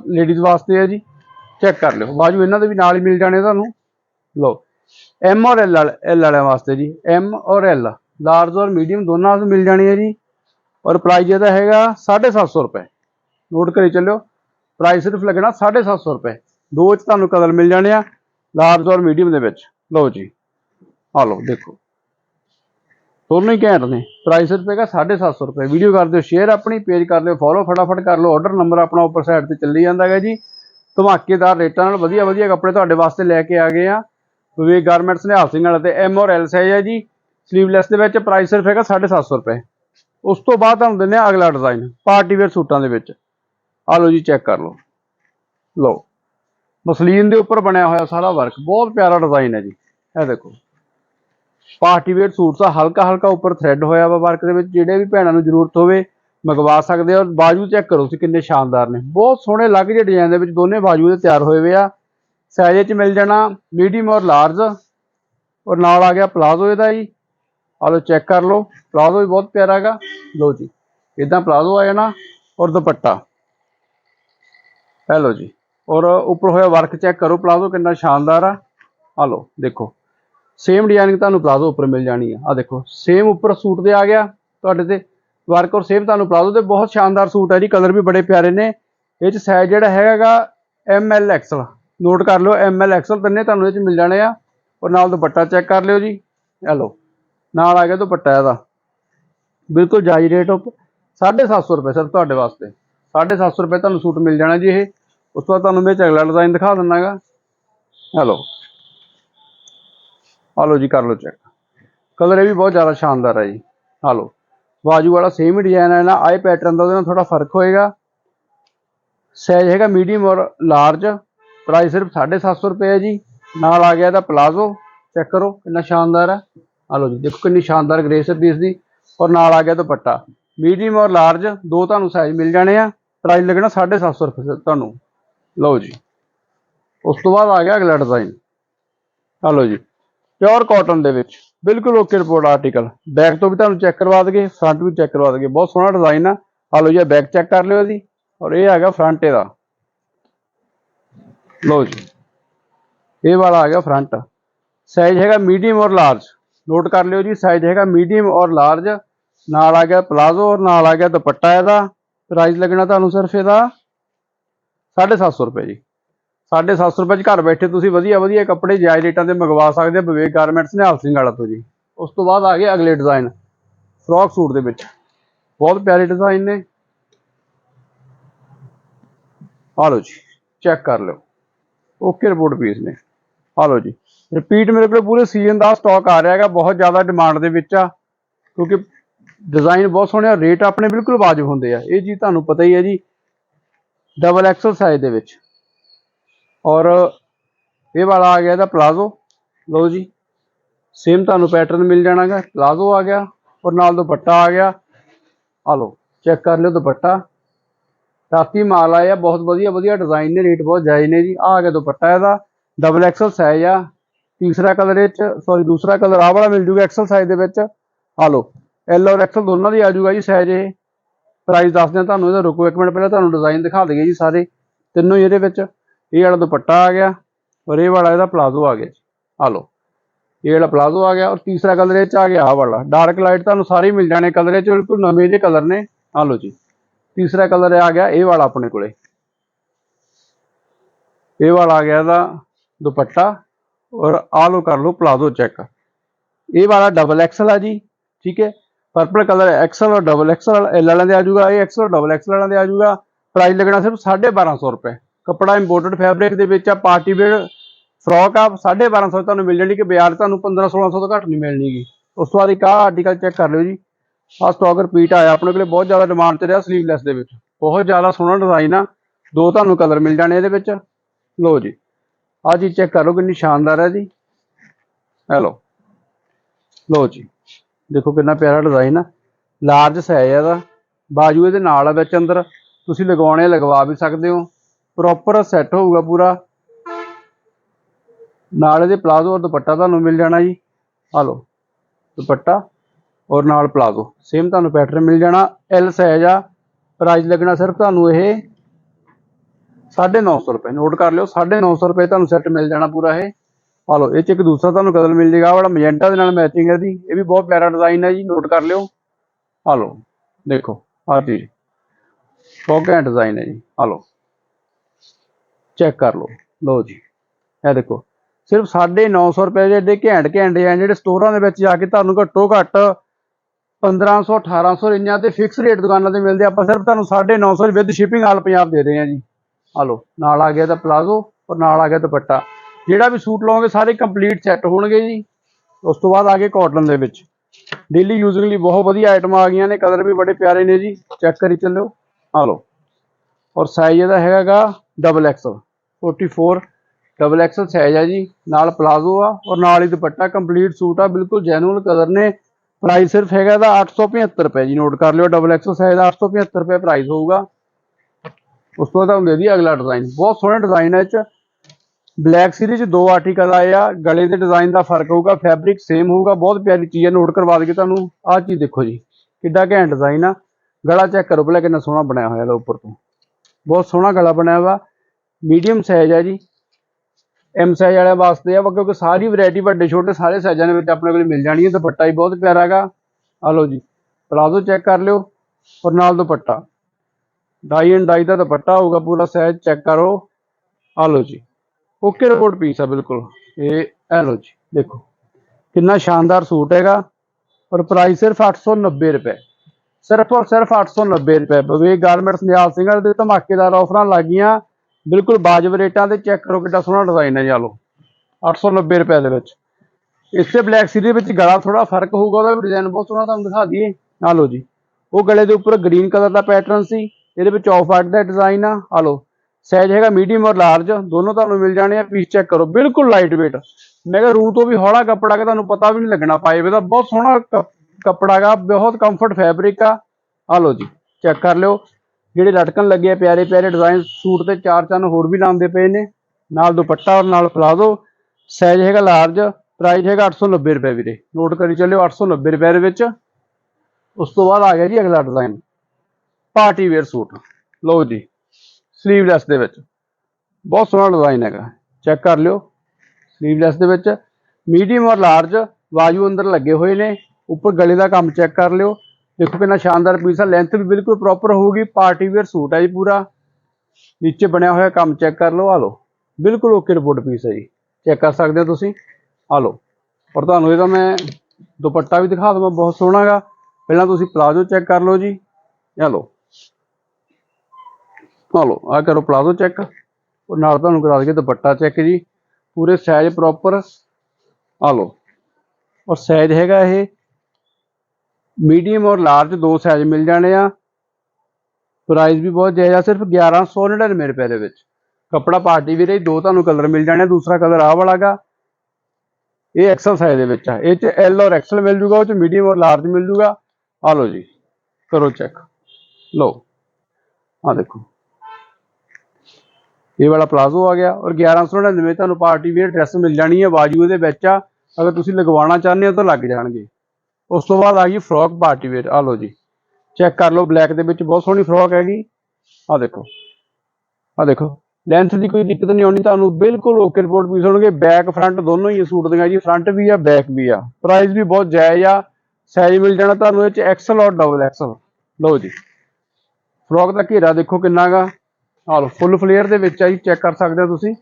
ਲੇਡੀਜ਼ ਵਾਸਤੇ ਆ ਜੀ। ਚੈੱਕ ਕਰ ਲਿਓ। ਬਾਜੂ ਇਹਨਾਂ ਦੇ ਵੀ ਨਾਲ ਹੀ ਮਿਲ ਜਾਣੇ ਤੁਹਾਨੂੰ। ਲਓ ਐਮ ਔਰ ਐਲ ਐਲ ਵਾਲਿਆਂ ਵਾਸਤੇ ਜੀ। ਐਮ ਔਰ ਐਲ ਲਾਰਜ ਔਰ ਮੀਡੀਅਮ ਦੋਨਾਂ ਵਾਸਤੇ ਮਿਲ ਜਾਣੀ ਹੈ ਜੀ। ਔਰ ਪ੍ਰਾਈਸ ਇਹਦਾ ਹੈਗਾ 750 ਰੁਪਏ। ਨੋਟ ਕਰੀ ਚੱਲਿਓ। ਪ੍ਰਾਈਸ ਸਿਰਫ ਲੱਗਣਾ 750 ਰੁਪਏ। ਦੋ ਚ ਤੁਹਾਨੂੰ ਕਲਰ ਮਿਲ ਜਾਣੇ ਆ। ਲਾਰਜ ਔਰ ਮੀਡੀਅਮ ਦੇ ਵਿੱਚ। ਲਓ ਜੀ। ਆ ਲਓ, ਦੇਖੋ। ਦੋਨੋਂ ਹੀ ਘੈਂਟ ਨੇ। ਪ੍ਰਾਈਸ ਸਿਰਫ ਹੈਗਾ 750 ਰੁਪਏ। ਵੀਡੀਓ ਕਰ ਦਿਓ ਸ਼ੇਅਰ ਆਪਣੀ ਪੇਜ ਕਰ ਲਿਓ ਫੋਲੋ ਫਟਾਫਟ ਕਰ ਲਓ। ਆਰਡਰ ਨੰਬਰ ਆਪਣਾ ਉੱਪਰ ਸਾਈਡ ਤੇ ਚੱਲੀ ਜਾਂਦਾ ਹੈਗਾ ਜੀ। ਧਮਾਕੇਦਾਰ ਰੇਟਾਂ ਨਾਲ ਵਧੀਆ ਵਧੀਆ ਕੱਪੜੇ ਤੁਹਾਡੇ ਵਾਸਤੇ ਲੈ ਕੇ ਆ ਗਏ ਆ। ਵਿਵੇਕ ਗਾਰਮੈਂਟਸ ਨੇ, ਹਾਲ ਸਿੰਘ ਵਾਲਾ ਤੇ ਐਮ ਔਰ ਐਲ ਸਾਈਜ਼ ਹੈ ਜੀ। ਸਲੀਵਲੈਸ ਦੇ ਵਿੱਚ ਪ੍ਰਾਈਸ ਸਿਰਫ ਹੈਗਾ 750 ਰੁਪਏ। ਉਸ ਤੋਂ ਬਾਅਦ ਤੁਹਾਨੂੰ ਦਿੰਦੇ ਆ ਅਗਲਾ ਡਿਜ਼ਾਈਨ ਪਾਰਟੀ ਵੇਅਰ ਸੂਟਾਂ ਦੇ ਵਿੱਚ। ਆ ਲਓ ਜੀ ਚੈੱਕ ਕਰ ਲਓ। ਲਓ। ਮਸਲੀਨ ਦੇ ਉੱਪਰ ਬਣਿਆ ਹੋਇਆ ਸਾਰਾ ਵਰਕ ਬਹੁਤ ਪਿਆਰਾ ਡਿਜ਼ਾਈਨ ਹੈ ਜੀ। ਇਹ ਦੇਖੋ। ਪਾਰਟੀ ਵੇਅਰ ਸੂਟਸ ਆ ਹਲਕਾ ਹਲਕਾ ਉੱਪਰ ਥ੍ਰੈਡ ਹੋਇਆ ਵਾ ਵਰਕ ਦੇ ਵਿੱਚ, ਜਿਹੜੇ ਵੀ ਭੈਣਾਂ ਨੂੰ ਜ਼ਰੂਰਤ ਹੋਵੇ, ਮੰਗਵਾ ਸਕਦੇ ਹੋ ਔਰ ਬਾਜੂ ਚੈੱਕ ਕਰੋ ਤੁਸੀਂ ਕਿੰਨੇ ਸ਼ਾਨਦਾਰ ਨੇ। ਬਹੁਤ ਸੋਹਣੇ ਲੱਗ ਜੇ ਡਿਜ਼ਾਈਨ ਦੇ ਵਿੱਚ, ਦੋਨੇ ਬਾਜੂ ਦੇ ਤਿਆਰ ਹੋਏ ਹੋਏ ਆ। ਸਾਈਜ਼ 'ਚ ਮਿਲ ਜਾਣਾ ਮੀਡੀਅਮ ਔਰ ਲਾਰਜ ਔਰ ਨਾਲ ਆ ਗਿਆ ਪਲਾਜ਼ੋ ਇਹਦਾ ਜੀ। ਆ ਲਓ ਚੈੱਕ ਕਰ ਲਓ। ਪਲਾਜ਼ੋ ਵੀ ਬਹੁਤ ਪਿਆਰਾ ਹੈਗਾ। ਲਓ ਜੀ ਇਦਾਂ ਪਲਾਜ਼ੋ ਆ ਜਾਣਾ ਔਰ ਦੁਪੱਟਾ। ਇਹ ਲਓ ਜੀ। ਔਰ ਉੱਪਰ ਹੋਇਆ ਵਰਕ ਚੈੱਕ ਕਰੋ, ਪਲਾਜ਼ੋ ਕਿੰਨਾ ਸ਼ਾਨਦਾਰ ਆ। ਆ ਲਓ, ਦੇਖੋ। ਸੇਮ ਡਿਜ਼ਾਈਨਿੰਗ ਤੁਹਾਨੂੰ ਪਲਾਜ਼ੋ ਉੱਪਰ ਮਿਲ ਜਾਣੀ ਆ। ਆ ਦੇਖੋ ਸੇਮ ਉੱਪਰ ਸੂਟ 'ਤੇ ਆ ਗਿਆ ਤੁਹਾਡੇ ਤੇ। ਵਰਕ ਔਰ ਸੇਮ ਤੁਹਾਨੂੰ ਪਲਾਜ਼ੋ ਤੇ ਬਹੁਤ ਸ਼ਾਨਦਾਰ ਸੂਟ ਹੈ ਜੀ ਕਲਰ ਵੀ ਬੜੇ ਪਿਆਰੇ ਨੇ। ਇਹ ਚ ਸਾਈਜ਼ ਜਿਹੜਾ ਹੈਗਾ ਐਮ ਐਲ ਐਕਸਲ ਨੋਟ ਕਰ ਲਿਓ ਐਮ ਐਲ ਐਕਸਲ ਤਿੰਨੇ ਤੁਹਾਨੂੰ ਇਹ ਚ ਮਿਲ ਜਾਣੇ ਆ। ਔਰ ਨਾਲ ਦੁਪੱਟਾ ਚੈੱਕ ਕਰ ਲਿਓ ਜੀ। ਆ ਲਓ, ਨਾਲ ਆ ਗਿਆ ਦੁਪੱਟਾ ਇਹਦਾ। ਬਿਲਕੁਲ ਜਾਇਜ਼ ਰੇਟ ਉੱਪਰ। 750 ਰੁਪਏ ਸਰ ਤੁਹਾਡੇ ਵਾਸਤੇ। 750 ਰੁਪਏ ਤੁਹਾਨੂੰ ਸੂਟ ਮਿਲ ਜਾਣਾ ਜੀ ਇਹ। ਉਸ ਤੋਂ ਬਾਅਦ ਤੁਹਾਨੂੰ ਮੈਂ ਅਗਲਾ ਡਿਜ਼ਾਈਨ ਦਿਖਾ ਦਿੰਨਾਗਾ ਹੈਲੋ। ਹਾਲੋ ਜੀ, ਕਰ ਲਓ ਚੈੱਕ। ਕਲਰ ਇਹ ਵੀ ਬਹੁਤ ਜ਼ਿਆਦਾ ਸ਼ਾਨਦਾਰ ਹੈ ਜੀ। ਹਾਲੋ ਬਾਜੂ ਵਾਲਾ ਸੇਮ ਹੀ ਡਿਜ਼ਾਈਨ ਹੈ ਨਾ ਆਏ ਪੈਟਰਨ ਦਾ ਉਹਦੇ ਨਾਲ ਥੋੜਾ ਫ਼ਰਕ ਹੋਏਗਾ। ਸਾਈਜ਼ ਹੈਗਾ ਮੀਡੀਅਮ ਔਰ ਲਾਰਜ ਪ੍ਰਾਈਸ ਸਿਰਫ 750 ਰੁਪਏ ਹੈ ਜੀ। ਨਾਲ ਆ ਗਿਆ ਇਹਦਾ ਪਲਾਜ਼ੋ ਚੈੱਕ ਕਰੋ, ਕਿੰਨਾ ਸ਼ਾਨਦਾਰ ਹੈ। ਆ ਲਓ ਜੀ, ਦੇਖੋ ਕਿੰਨੀ ਸ਼ਾਨਦਾਰ ਗ੍ਰੇਸ ਪੀਸ ਦੀ। ਔਰ ਨਾਲ ਆ ਗਿਆ ਦੁਪੱਟਾ। ਮੀਡੀਅਮ ਔਰ ਲਾਰਜ ਦੋ ਤੁਹਾਨੂੰ ਸਾਈਜ਼ ਮਿਲ ਜਾਣੇ ਆ। ਪ੍ਰਾਈਸ ਲੱਗਣਾ 750 ਰੁਪਏ ਤੁਹਾਨੂੰ। ਲਓ ਜੀ। ਉਸ ਤੋਂ ਬਾਅਦ ਆ ਗਿਆ ਅਗਲਾ ਡਿਜ਼ਾਈਨ ਆ ਲਓ ਜੀ। ਪਿਓਰ ਕਾਟਨ ਦੇ ਵਿੱਚ। ਬਿਲਕੁਲ ਓਕੇ ਰਿਪੋਰਟ ਆਰਟੀਕਲ ਬੈਕ ਤੋਂ ਵੀ ਤੁਹਾਨੂੰ ਚੈੱਕ ਕਰਵਾ ਦਗੇ ਫਰੰਟ ਵੀ ਚੈੱਕ ਕਰਵਾ ਦਗੇ। ਬਹੁਤ ਸੋਹਣਾ ਡਿਜ਼ਾਈਨ ਆ। ਆ ਲਓ ਜੀ ਬੈਕ ਚੈੱਕ ਕਰ ਲਿਓ ਜੀ ਔਰ ਇਹ ਹੈਗਾ ਫਰੰਟ ਇਹਦਾ। ਲਓ ਜੀ। ਇਹ ਵਾਲਾ ਆ ਗਿਆ ਫਰੰਟ ਸਾਈਜ਼ ਹੈਗਾ ਮੀਡੀਅਮ ਔਰ ਲਾਰਜ ਨੋਟ ਕਰ ਲਿਓ ਜੀ ਸਾਈਜ਼ ਹੈਗਾ ਮੀਡੀਅਮ ਔਰ ਲਾਰਜ ਨਾਲ ਆ ਗਿਆ ਪਲਾਜ਼ੋ ਔਰ ਨਾਲ ਆ ਗਿਆ ਦੁਪੱਟਾ ਇਹਦਾ। ਪ੍ਰਾਈਸ ਲੱਗਣਾ ਤੁਹਾਨੂੰ ਸਿਰਫ ਇਹਦਾ। 750 ਰੁਪਏ ਜੀ। 750 ਰੁਪਏ 'ਚ ਘਰ ਬੈਠੇ ਤੁਸੀਂ ਵਧੀਆ ਵਧੀਆ ਕੱਪੜੇ, ਜਾਇਜ਼ ਰੇਟਾਂ ਤੇ ਮੰਗਵਾ ਸਕਦੇ ਹੋ ਵਿਵੇਕ ਗਾਰਮੈਂਟਸ ਨੇ, ਹਾਲ ਸਿੰਘ ਵਾਲਾ ਤੋਂ ਜੀ। ਉਸ ਤੋਂ ਬਾਅਦ ਆ ਗਏ ਅਗਲੇ ਡਿਜ਼ਾਈਨ ਫਰੋਕ ਸੂਟ ਦੇ ਵਿੱਚ। ਬਹੁਤ ਪਿਆਰੇ ਡਿਜ਼ਾਈਨ ਨੇ। ਆ ਲਓ ਜੀ ਚੈੱਕ ਕਰ ਲਿਓ। ਓਕੇ ਰਿਪੋਰਟ ਪੀਸ ਨੇ। ਆ ਲਓ ਜੀ। ਰਿਪੀਟ ਮੇਰੇ ਕੋਲ ਪੂਰੇ ਸੀਜ਼ਨ ਦਾ ਸਟਾਕ ਆ ਰਿਹਾ ਹੈਗਾ, ਬਹੁਤ ਜ਼ਿਆਦਾ ਡਿਮਾਂਡ ਦੇ ਵਿੱਚ ਆ। ਕਿਉਂਕਿ ਡਿਜ਼ਾਈਨ ਬਹੁਤ ਸੋਹਣੇ ਆ ਰੇਟ ਆਪਣੇ ਬਿਲਕੁਲ ਵਾਜਬ ਹੁੰਦੇ ਆ। ਇਹ ਜੀ ਤੁਹਾਨੂੰ ਪਤਾ ਹੀ ਹੈ ਜੀ ਡਬਲ ਐਕਸਲ ਸਾਈਜ਼ ਦੇ ਵਿੱਚ। ਔਰ ਇਹ ਵਾਲਾ ਆ ਗਿਆ ਇਹਦਾ ਪਲਾਜ਼ੋ ਲਓ ਜੀ ਸੇਮ ਤੁਹਾਨੂੰ ਪੈਟਰਨ ਮਿਲ ਜਾਣਾਗਾ। ਪਲਾਜ਼ੋ ਆ ਗਿਆ ਔਰ ਨਾਲ ਦੁਪੱਟਾ ਆ ਗਿਆ। ਆ ਲਓ ਚੈੱਕ ਕਰ ਲਿਓ ਦੁਪੱਟਾ। ਰਾਤੀ ਮਾਲ ਆਇਆ, ਬਹੁਤ ਵਧੀਆ ਵਧੀਆ ਡਿਜ਼ਾਈਨ ਨੇ ਰੇਟ ਬਹੁਤ ਜਾਇਜ਼ ਨੇ ਜੀ। ਆਹ ਆ ਗਿਆ ਦੁਪੱਟਾ ਇਹਦਾ। ਡਬਲ ਐਕਸਲ ਸਾਈਜ਼ ਆ। ਤੀਸਰਾ ਕਲਰ ਇਹ ਚ ਸੌਰੀ ਦੂਸਰਾ ਕਲਰ ਆਹ ਵਾਲਾ ਮਿਲ ਜੂਗਾ ਐਕਸਲ ਸਾਈਜ਼ ਦੇ ਵਿੱਚ। ਆ ਲਓ ਐਲ ਔਰ ਐਕਸਲ ਦੋਨਾਂ ਦੀ ਆ ਜੂਗਾ ਜੀ ਸਾਈਜ਼ ਇਹ। ਪ੍ਰਾਈਸ ਦੱਸਦੇ ਆ ਤੁਹਾਨੂੰ, ਇਹਦਾ ਰੁਕੋ ਇੱਕ ਮਿੰਟ ਪਹਿਲਾਂ, ਤੁਹਾਨੂੰ ਡਿਜ਼ਾਈਨ ਦਿਖਾ ਦਈਏ ਜੀ ਸਾਰੇ। ਤਿੰਨੋਂ ਹੀ ਇਹਦੇ ਵਿੱਚ, ਇਹ ਵਾਲਾ ਦੁਪੱਟਾ ਆ ਗਿਆ, ਔਰ ਇਹ ਵਾਲਾ ਇਹਦਾ ਪਲਾਜ਼ੋ ਆ ਗਿਆ ਜੀ। ਆ ਲਓ। ਇਹ ਵਾਲਾ ਪਲਾਜ਼ੋ ਆ ਗਿਆ, ਔਰ ਤੀਸਰਾ ਕਲਰ ਇਹ ਚ ਆ ਗਿਆ, ਆਹ ਵਾਲਾ। ਡਾਰਕ ਲਾਈਟ ਤੁਹਾਨੂੰ ਸਾਰੇ ਹੀ ਮਿਲ ਜਾਣੇ ਕਲਰ ਇਹ ਚ, ਬਿਲਕੁਲ ਨਵੇਂ ਜਿਹੇ ਕਲਰ ਨੇ। ਆ ਲਓ ਜੀ। ਤੀਸਰਾ ਕਲਰ ਆ ਗਿਆ, ਇਹ ਵਾਲਾ ਆਪਣੇ ਕੋਲੇ। ਇਹ ਵਾਲਾ ਆ ਗਿਆ ਇਹਦਾ ਦੁਪੱਟਾ, ਔਰ ਆ ਲੋ ਕਰ ਲਓ ਪਲਾਜ਼ੋ ਚੈੱਕ ਇਹ ਵਾਲਾ ਡਬਲ ਐਕਸਲ ਆ ਜੀ, ਠੀਕ ਹੈ? ਪਰਪਲ ਕਲਰ ਐਕਸਲ ਔਰ ਡਬਲ ਐਕਸਲ ਐਲ ਵਾਲਿਆਂ ਦੇ ਆ ਜਾਊਗਾ, ਇਹ ਐਕਸਲ ਡਬਲ ਐਕਸਲ ਵਾਲਿਆਂ ਦੇ ਆ ਜਾਊਗਾ। ਪ੍ਰਾਈਸ ਲੱਗਣਾ ਸਿਰਫ 1250 ਰੁਪਏ। ਕੱਪੜਾ ਇੰਪੋਰਟਡ ਫੈਬਰਿਕ ਦੇ ਵਿੱਚ ਆ ਪਾਰਟੀ ਵੇਅਰ ਫਰੋਕ ਆ 1250 ਤੁਹਾਨੂੰ ਮਿਲ ਜਾਣੀ ਕਿ ਬਾਜ਼ਾਰ 'ਚ ਤੁਹਾਨੂੰ 15 1600 ਤੋਂ ਘੱਟ ਨਹੀਂ ਮਿਲਣੀਗੀ ਉਸ ਤੋਂ ਬਾਅਦ ਇੱਕ ਆਹ ਆਰਟੀਕਲ ਚੈੱਕ ਕਰ ਲਿਓ ਜੀ। ਆਹ ਸਟਾਕ ਰਿਪੀਟ ਆਇਆ, ਆਪਣੇ ਕੋਲੇ ਬਹੁਤ ਜ਼ਿਆਦਾ ਡਿਮਾਂਡ ਤੇ ਰਿਹਾ ਸਲੀਵਲੈਸ ਦੇ ਵਿੱਚ। ਬਹੁਤ ਜ਼ਿਆਦਾ ਸੋਹਣਾ ਡਿਜ਼ਾਈਨ ਆ। ਦੋ ਤੁਹਾਨੂੰ ਕਲਰ ਮਿਲ ਜਾਣੇ ਇਹਦੇ ਵਿੱਚ। ਲਓ ਜੀ। ਆਹ ਜੀ ਚੈੱਕ ਕਰ ਲਓ ਕਿੰਨੀ ਸ਼ਾਨਦਾਰ ਹੈ ਜੀ। ਹੈਲੋ। ਲਓ ਜੀ। ਦੇਖੋ ਕਿੰਨਾ ਪਿਆਰਾ ਡਿਜ਼ਾਈਨ ਆ। ਲਾਰਜ ਸਾਈਜ਼ ਆ ਇਹਦਾ। ਬਾਜੂ ਇਹਦੇ ਨਾਲ ਆ ਵਿੱਚ ਅੰਦਰ। ਤੁਸੀਂ ਲਗਾਉਣੇ ਲਗਵਾ ਵੀ ਸਕਦੇ ਹੋ। ਪ੍ਰੋਪਰ ਸੈੱਟ ਹੋਊਗਾ ਪੂਰਾ। ਨਾਲ ਇਹਦੇ ਪਲਾਜ਼ੋ ਔਰ ਦੁਪੱਟਾ ਤੁਹਾਨੂੰ ਮਿਲ ਜਾਣਾ ਜੀ। ਆ ਲਓ, ਦੁਪੱਟਾ ਔਰ ਨਾਲ ਪਲਾਜ਼ੋ ਸੇਮ ਤੁਹਾਨੂੰ ਪੈਟਰਨ ਮਿਲ ਜਾਣਾ। ਐਲ ਸਾਈਜ਼ ਆ। ਪ੍ਰਾਈਸ ਲੱਗਣਾ ਸਿਰਫ ਤੁਹਾਨੂੰ ਇਹ 950 ਰੁਪਏ। ਨੋਟ ਕਰ ਲਿਓ 950 ਰੁਪਏ ਤੁਹਾਨੂੰ ਸੈੱਟ ਮਿਲ ਜਾਣਾ ਪੂਰਾ ਇਹ। ਆ ਲਓ, ਇਹ ਚ ਇੱਕ ਦੂਸਰਾ ਤੁਹਾਨੂੰ ਕਲਰ ਮਿਲ ਜੇਗਾ, ਆਹ ਵਾਲਾ ਮੈਜੈਂਟਾ ਦੇ ਨਾਲ ਮੈਚਿੰਗ ਹੈ ਦੀ ਇਹ ਵੀ ਬਹੁਤ ਪਿਆਰਾ ਡਿਜ਼ਾਈਨ ਹੈ ਜੀ ਨੋਟ ਕਰ ਲਿਓ। ਆ ਲਓ, ਦੇਖੋ ਆਹ ਜੀ ਬਹੁਤ ਘੈਂਟ ਡਿਜ਼ਾਈਨ ਹੈ ਜੀ, ਆ ਲਓ। ਚੈੱਕ ਕਰ ਲਓ ਲਓ ਜੀ। ਇਹ ਦੇਖੋ, ਸਿਰਫ 950 ਰੁਪਏ ਦੇ ਏਡੇ ਘੈਂਟ ਘੈਂਟ ਆ, ਜਿਹੜੇ ਸਟੋਰਾਂ ਦੇ ਵਿੱਚ ਜਾ ਕੇ ਤੁਹਾਨੂੰ ਘੱਟੋ ਘੱਟ 1500 1800 ਇੰਨਾ ਤੇ ਫਿਕਸ ਰੇਟ ਦੁਕਾਨਾਂ ਤੇ ਮਿਲਦੇ ਆ। ਆਪਾਂ ਸਿਰਫ ਤੁਹਾਨੂੰ 950 ਵਿਦ ਸ਼ਿਪਿੰਗ ਆਲ ਪੰਜਾਬ ਦੇ ਰਹੇ ਹਾਂ ਜੀ। ਆ ਲਓ, ਨਾਲ ਆ ਗਿਆ ਤਾਂ ਪਲਾਜ਼ੋ ਔਰ ਨਾਲ ਆ ਗਿਆ ਦੁਪੱਟਾ। ਜਿਹੜਾ ਵੀ ਸੂਟ ਲਓਗੇ ਸਾਰੇ ਕੰਪਲੀਟ ਸੈੱਟ ਹੋਣਗੇ ਜੀ। ਉਸ ਤੋਂ ਬਾਅਦ ਆ ਗਏ ਕਾਟਨ ਦੇ ਵਿੱਚ। ਡੇਲੀ ਯੂਜ਼ਿੰਗ ਲਈ ਬਹੁਤ ਵਧੀਆ ਆਈਟਮਾਂ ਆ ਗਈਆਂ ਨੇ ਕਲਰ ਵੀ ਬੜੇ ਪਿਆਰੇ ਨੇ ਜੀ। ਚੈੱਕ ਕਰੀ ਚੱਲਿਓ ਆ ਲਓ। ਔਰ ਸਾਈਜ਼ ਇਹਦਾ ਹੈਗਾਗਾ double XL 44 double XL size ਆ ਜੀ। ਨਾਲ ਪਲਾਜ਼ੋ ਆ ਔਰ ਨਾਲ ਹੀ ਦੁਪੱਟਾ ਕੰਪਲੀਟ ਸੂਟ ਆ। ਬਿਲਕੁਲ ਜੈਨੂਅਲ ਕਲਰ ਨੇ। ਪ੍ਰਾਈਸ ਸਿਰਫ ਹੈਗਾ ਇਹਦਾ 875 ਰੁਪਏ ਜੀ। ਨੋਟ ਕਰ ਲਿਓ ਡਬਲ ਐਕਸਲ ਸਾਈਜ਼ ਦਾ 875 ਰੁਪਏ ਪ੍ਰਾਈਸ ਹੋਊਗਾ। ਉਸ ਤੋਂ ਬਾਅਦ ਹੁੰਦੇ ਜੀ ਅਗਲਾ ਡਿਜ਼ਾਈਨ ਬਹੁਤ ਸੋਹਣਾ ਡਿਜ਼ਾਈਨ ਹੈ ਇਹ ਚ। ਬਲੈਕ ਸੀਰੀਜ਼ 'ਚ ਦੋ ਆਰਟੀਕਲ ਆਏ ਆ, ਗਲੇ ਦੇ ਡਿਜ਼ਾਈਨ ਦਾ ਫ਼ਰਕ ਹੋਊਗਾ ਫੈਬਰਿਕ ਸੇਮ ਹੋਊਗਾ, ਬਹੁਤ ਪਿਆਰੀ ਚੀਜ਼ ਹੈ ਨੋਟ ਕਰਵਾ ਦਈਏ ਤੁਹਾਨੂੰ, ਆਹ ਚੀਜ਼ ਦੇਖੋ ਜੀ, ਕਿੱਡਾ ਘੈਂਟ ਡਿਜ਼ਾਈਨ ਆ, ਗਲਾ ਚੈੱਕ ਕਰੋ ਪਹਿਲਾਂ ਕਿੰਨਾ ਸੋਹਣਾ ਬਣਿਆ ਹੋਇਆ ਇਹਦਾ ਉੱਪਰ ਤੋਂ। ਬਹੁਤ ਸੋਹਣਾ ਗਲਾ ਬਣਿਆ ਵਾ ਮੀਡੀਅਮ ਸਾਈਜ਼ ਆ ਜੀ ਐਮ ਸਾਈਜ਼ ਵਾਲਿਆਂ ਵਾਸਤੇ ਆ, ਕਿਉਂਕਿ ਸਾਰੀ ਵੈਰਾਈਟੀ ਵੱਡੇ ਛੋਟੇ ਸਾਰੇ ਸਾਈਜ਼ਾਂ ਦੇ ਵਿੱਚ ਆਪਣੇ ਕੋਲ ਮਿਲ ਜਾਣੀ ਹੈ ਦੁਪੱਟਾ ਹੀ ਬਹੁਤ ਪਿਆਰਾ ਹੈਗਾ ਆ ਲਓ ਜੀ ਪਲਾਜ਼ੋ ਚੈੱਕ ਕਰ ਲਿਓ, ਔਰ ਨਾਲ ਦੁਪੱਟਾ ਡਾਈ ਐਂਡ ਡਾਈ ਦਾ ਦੁਪੱਟਾ ਹੋਊਗਾ ਪੂਰਾ ਸਾਈਜ਼ ਚੈੱਕ ਕਰੋ ਆ ਲਓ ਜੀ। ਓਕੇ ਰਿਪੋਰਟ ਪੀਸ ਆ ਬਿਲਕੁਲ। ਇਹ ਇਹ ਲਓ ਜੀ, ਦੇਖੋ। ਕਿੰਨਾ ਸ਼ਾਨਦਾਰ ਸੂਟ ਹੈਗਾ ਔਰ ਪ੍ਰਾਈਸ ਸਿਰਫ 890 ਰੁਪਏ। ਸਿਰਫ ਔਰ ਸਿਰਫ 890 ਰੁਪਏ। ਵਿਵੇਕ ਗਾਰਮੈਂਟਸ ਨਿਆਲ ਸਿੰਘਾਂ ਦੇ ਧਮਾਕੇਦਾਰ ਆਫਰਾਂ ਲੱਗੀਆਂ। ਬਿਲਕੁਲ ਵਾਜਬ ਰੇਟਾਂ ਤੇ ਚੈੱਕ ਕਰੋ ਕਿੱਡਾ ਸੋਹਣਾ ਡਿਜ਼ਾਈਨ ਹੈ ਜੀ, ਆਹ ਲਓ। 890 ਰੁਪਏ ਦੇ ਵਿੱਚ। ਇਸੇ ਬਲੈਕ ਸੀਰੀ ਵਿੱਚ ਗਲਾ ਥੋੜਾ ਫ਼ਰਕ ਹੋਊਗਾ, ਉਹਦਾ ਡਿਜ਼ਾਈਨ ਬਹੁਤ ਸੋਹਣਾ ਤੁਹਾਨੂੰ ਦਿਖਾ ਦਈਏ। ਆ ਲਓ ਜੀ। ਉਹ ਗਲੇ ਦੇ ਉੱਪਰ ਗ੍ਰੀਨ ਕਲਰ ਦਾ ਪੈਟਰਨ ਸੀ। ਇਹਦੇ ਵਿੱਚ ਆਫ ਵਾਈਟ ਦਾ ਡਿਜ਼ਾਈਨ ਆ। ਆਹ ਲਓ। ਸਾਈਜ਼ ਹੈਗਾ ਮੀਡੀਅਮ ਔਰ ਲਾਰਜ ਦੋਨੋਂ ਤੁਹਾਨੂੰ ਮਿਲ ਜਾਣੇ ਆ ਪੀਸ ਚੈੱਕ ਕਰੋ, ਬਿਲਕੁਲ ਲਾਈਟ weight ਮੈਂ ਕਿਹਾ ਰੂ ਤੋਂ ਵੀ ਹੌਲਾ ਕੱਪੜਾ ਕਿ ਤੁਹਾਨੂੰ ਪਤਾ ਵੀ ਨਹੀਂ ਲੱਗਣਾ ਪਾਈਪ ਦਾ, ਬਹੁਤ ਸੋਹਣਾ ਕ- ਕੱਪੜਾ ਗਾ ਬਹੁਤ ਕੰਫਰਟ ਫੈਬਰਿਕ ਆ। ਆ ਲਓ ਜੀ ਚੈੱਕ ਕਰ ਲਿਓ। ਜਿਹੜੇ ਲਟਕਣ ਲੱਗੇ ਆ ਪਿਆਰੇ ਪਿਆਰੇ ਡਿਜ਼ਾਈਨ ਸੂਟ ਤੇ ਚਾਰ ਚੰਨ ਹੋਰ ਵੀ ਲਾਉਂਦੇ ਪਏ ਨੇ। ਨਾਲ ਦੁਪੱਟਾ ਔਰ ਨਾਲ ਪਲਾਜ਼ੋ। ਸਾਈਜ਼ ਹੈਗਾ ਲਾਰਜ ਪ੍ਰਾਈਸ ਹੈਗਾ 890 ਰੁਪਏ ਵੀਰੇ। ਨੋਟ ਕਰੀ ਚੱਲਿਓ 890 ਰੁਪਏ ਦੇ ਵਿੱਚ। ਉਸ ਤੋਂ ਬਾਅਦ ਆ ਗਿਆ ਜੀ ਅਗਲਾ ਡਿਜ਼ਾਈਨ ਪਾਰਟੀ ਵੇਅਰ ਸੂਟ। ਲਓ ਜੀ ਸਲੀਵਲੈਸ ਦੇ ਵਿੱਚ। ਬਹੁਤ ਸੋਹਣਾ ਡਿਜ਼ਾਈਨ ਹੈਗਾ। ਚੈੱਕ ਕਰ ਲਿਓ। ਸਲੀਵਲੈਸ ਦੇ ਵਿੱਚ ਮੀਡੀਅਮ ਔਰ ਲਾਰਜ ਵਾਜੂ ਅੰਦਰ ਲੱਗੇ ਹੋਏ ਨੇ। ਉੱਪਰ ਗਲੇ ਦਾ ਕੰਮ ਚੈੱਕ ਕਰ ਲਿਓ। ਦੇਖੋ ਕਿੰਨਾ ਸ਼ਾਨਦਾਰ ਪੀਸ ਹੈ ਲੈਂਥ ਵੀ ਬਿਲਕੁਲ ਪ੍ਰੋਪਰ ਹੋਊਗੀ। ਪਾਰਟੀ ਵੇਅਰ ਸੂਟ ਹੈ ਜੀ ਪੂਰਾ। ਨੀਚੇ ਬਣਿਆ ਹੋਇਆ ਕੰਮ ਚੈੱਕ ਕਰ ਲਓ। ਆ ਲਓ। ਬਿਲਕੁਲ ਓਕੇ ਰਿਪੋਰਟ ਪੀਸ ਹੈ ਜੀ। ਚੈੱਕ ਕਰ ਸਕਦੇ ਹੋ ਤੁਸੀਂ। ਆ ਲਓ। ਔਰ ਤੁਹਾਨੂੰ ਇਹਦਾ ਮੈਂ ਦੁਪੱਟਾ ਵੀ ਦਿਖਾ ਦਵਾਂ। ਬਹੁਤ ਸੋਹਣਾ ਗਾ ਪਹਿਲਾਂ ਤੁਸੀਂ ਪਲਾਜ਼ੋ ਚੈੱਕ ਕਰ ਲਓ ਜੀ। ਆ ਲਓ। ਆ ਲਓ ਆ ਕਰੋ ਪਲਾਜ਼ੋ ਚੈੱਕ। ਔਰ ਨਾਲ ਤੁਹਾਨੂੰ ਕਰਾ ਦਈਏ ਦੁਪੱਟਾ ਚੈੱਕ ਜੀ। ਪੂਰੇ ਸਾਈਜ਼ ਪ੍ਰੋਪਰ ਆ ਲਓ। ਔਰ ਸਾਈਜ਼ ਹੈਗਾ ਇਹ ਮੀਡੀਅਮ ਔਰ ਲਾਰਜ ਦੋ ਸਾਈਜ਼ ਮਿਲ ਜਾਣੇ ਆ। ਪ੍ਰਾਈਸ ਵੀ ਬਹੁਤ ਜਾਇਜ਼ ਆ, ਸਿਰਫ 1199 ਰੁਪਏ ਦੇ ਵਿੱਚ। ਕੱਪੜਾ ਪਾਰਟੀ ਵੀ ਰਹੀ, ਦੋ ਤੁਹਾਨੂੰ ਕਲਰ ਮਿਲ ਜਾਣੇ ਆ। ਦੂਸਰਾ ਕਲਰ ਆਹ ਵਾਲਾ ਗਾ। ਇਹ ਐਕਸਲ ਸਾਈਜ਼ ਦੇ ਵਿੱਚ ਆ। ਇਹ ਚ ਐਲ ਔਰ ਐਕਸਲ ਮਿਲ ਜੂਗਾ, ਉਹ ਚ ਮੀਡੀਅਮ ਔਰ ਲਾਰਜ ਮਿਲ ਜੂਗਾ। ਆ ਲਓ ਜੀ, ਕਰੋ ਚੈੱਕ। ਲਓ। ਆ ਦੇਖੋ। ਇਹ ਵਾਲਾ ਪਲਾਜ਼ੋ ਆ ਗਿਆ ਔਰ 1199 ਤੁਹਾਨੂੰ ਪਾਰਟੀ ਵੇਅਰ ਡਰੈਸ ਮਿਲ ਜਾਣੀ ਹੈ, ਬਾਜੂ ਇਹਦੇ ਵਿੱਚ ਆ। ਅਗਰ ਤੁਸੀਂ ਲਗਵਾਉਣਾ ਚਾਹੁੰਦੇ ਹੋ ਤਾਂ ਲੱਗ ਜਾਣਗੇ। ਉਸ ਤੋਂ ਬਾਅਦ ਆ ਗਈ ਫਰੋਕ ਪਾਰਟੀ ਵੇਅਰ। ਆ ਲਓ ਜੀ। ਚੈੱਕ ਕਰ ਲਓ, ਬਲੈਕ ਦੇ ਵਿੱਚ ਬਹੁਤ ਸੋਹਣੀ ਫਰੋਕ ਹੈਗੀ। ਆ ਦੇਖੋ। ਆ ਦੇਖੋ। ਲੈਂਥ ਦੀ ਕੋਈ ਦਿੱਕਤ ਨਹੀਂ ਆਉਣੀ, ਤੁਹਾਨੂੰ ਬਿਲਕੁਲ ਓਕੇ ਰਿਪੋਰਟ ਪੀਸ ਹੋਣਗੇ। ਬੈਕ ਫਰੰਟ ਦੋਨੋਂ ਹੀ ਸੂਟ ਦੀਆਂ ਜੀ। ਫਰੰਟ ਵੀ ਆ ਬੈਕ ਵੀ ਆ। ਪ੍ਰਾਈਸ ਵੀ ਬਹੁਤ ਜਾਇਜ਼ ਆ। ਸਾਈਜ਼ ਮਿਲ ਜਾਣਾ ਤੁਹਾਨੂੰ ਇਹ ਚ ਐਕਸਲ ਔਰ ਡਬਲ ਐਕਸਲ ਲਓ ਜੀ। ਫਰੋਕ ਦਾ ਘੇਰਾ ਦੇਖੋ ਕਿੰਨਾ ਗਾ। ਆਹ ਲਓ ਫੁੱਲ ਫਲੇਅਰ ਦੇ ਵਿੱਚ ਆ ਜੀ ਚੈੱਕ ਕਰ ਸਕਦੇ ਹੋ ਤੁਸੀਂ।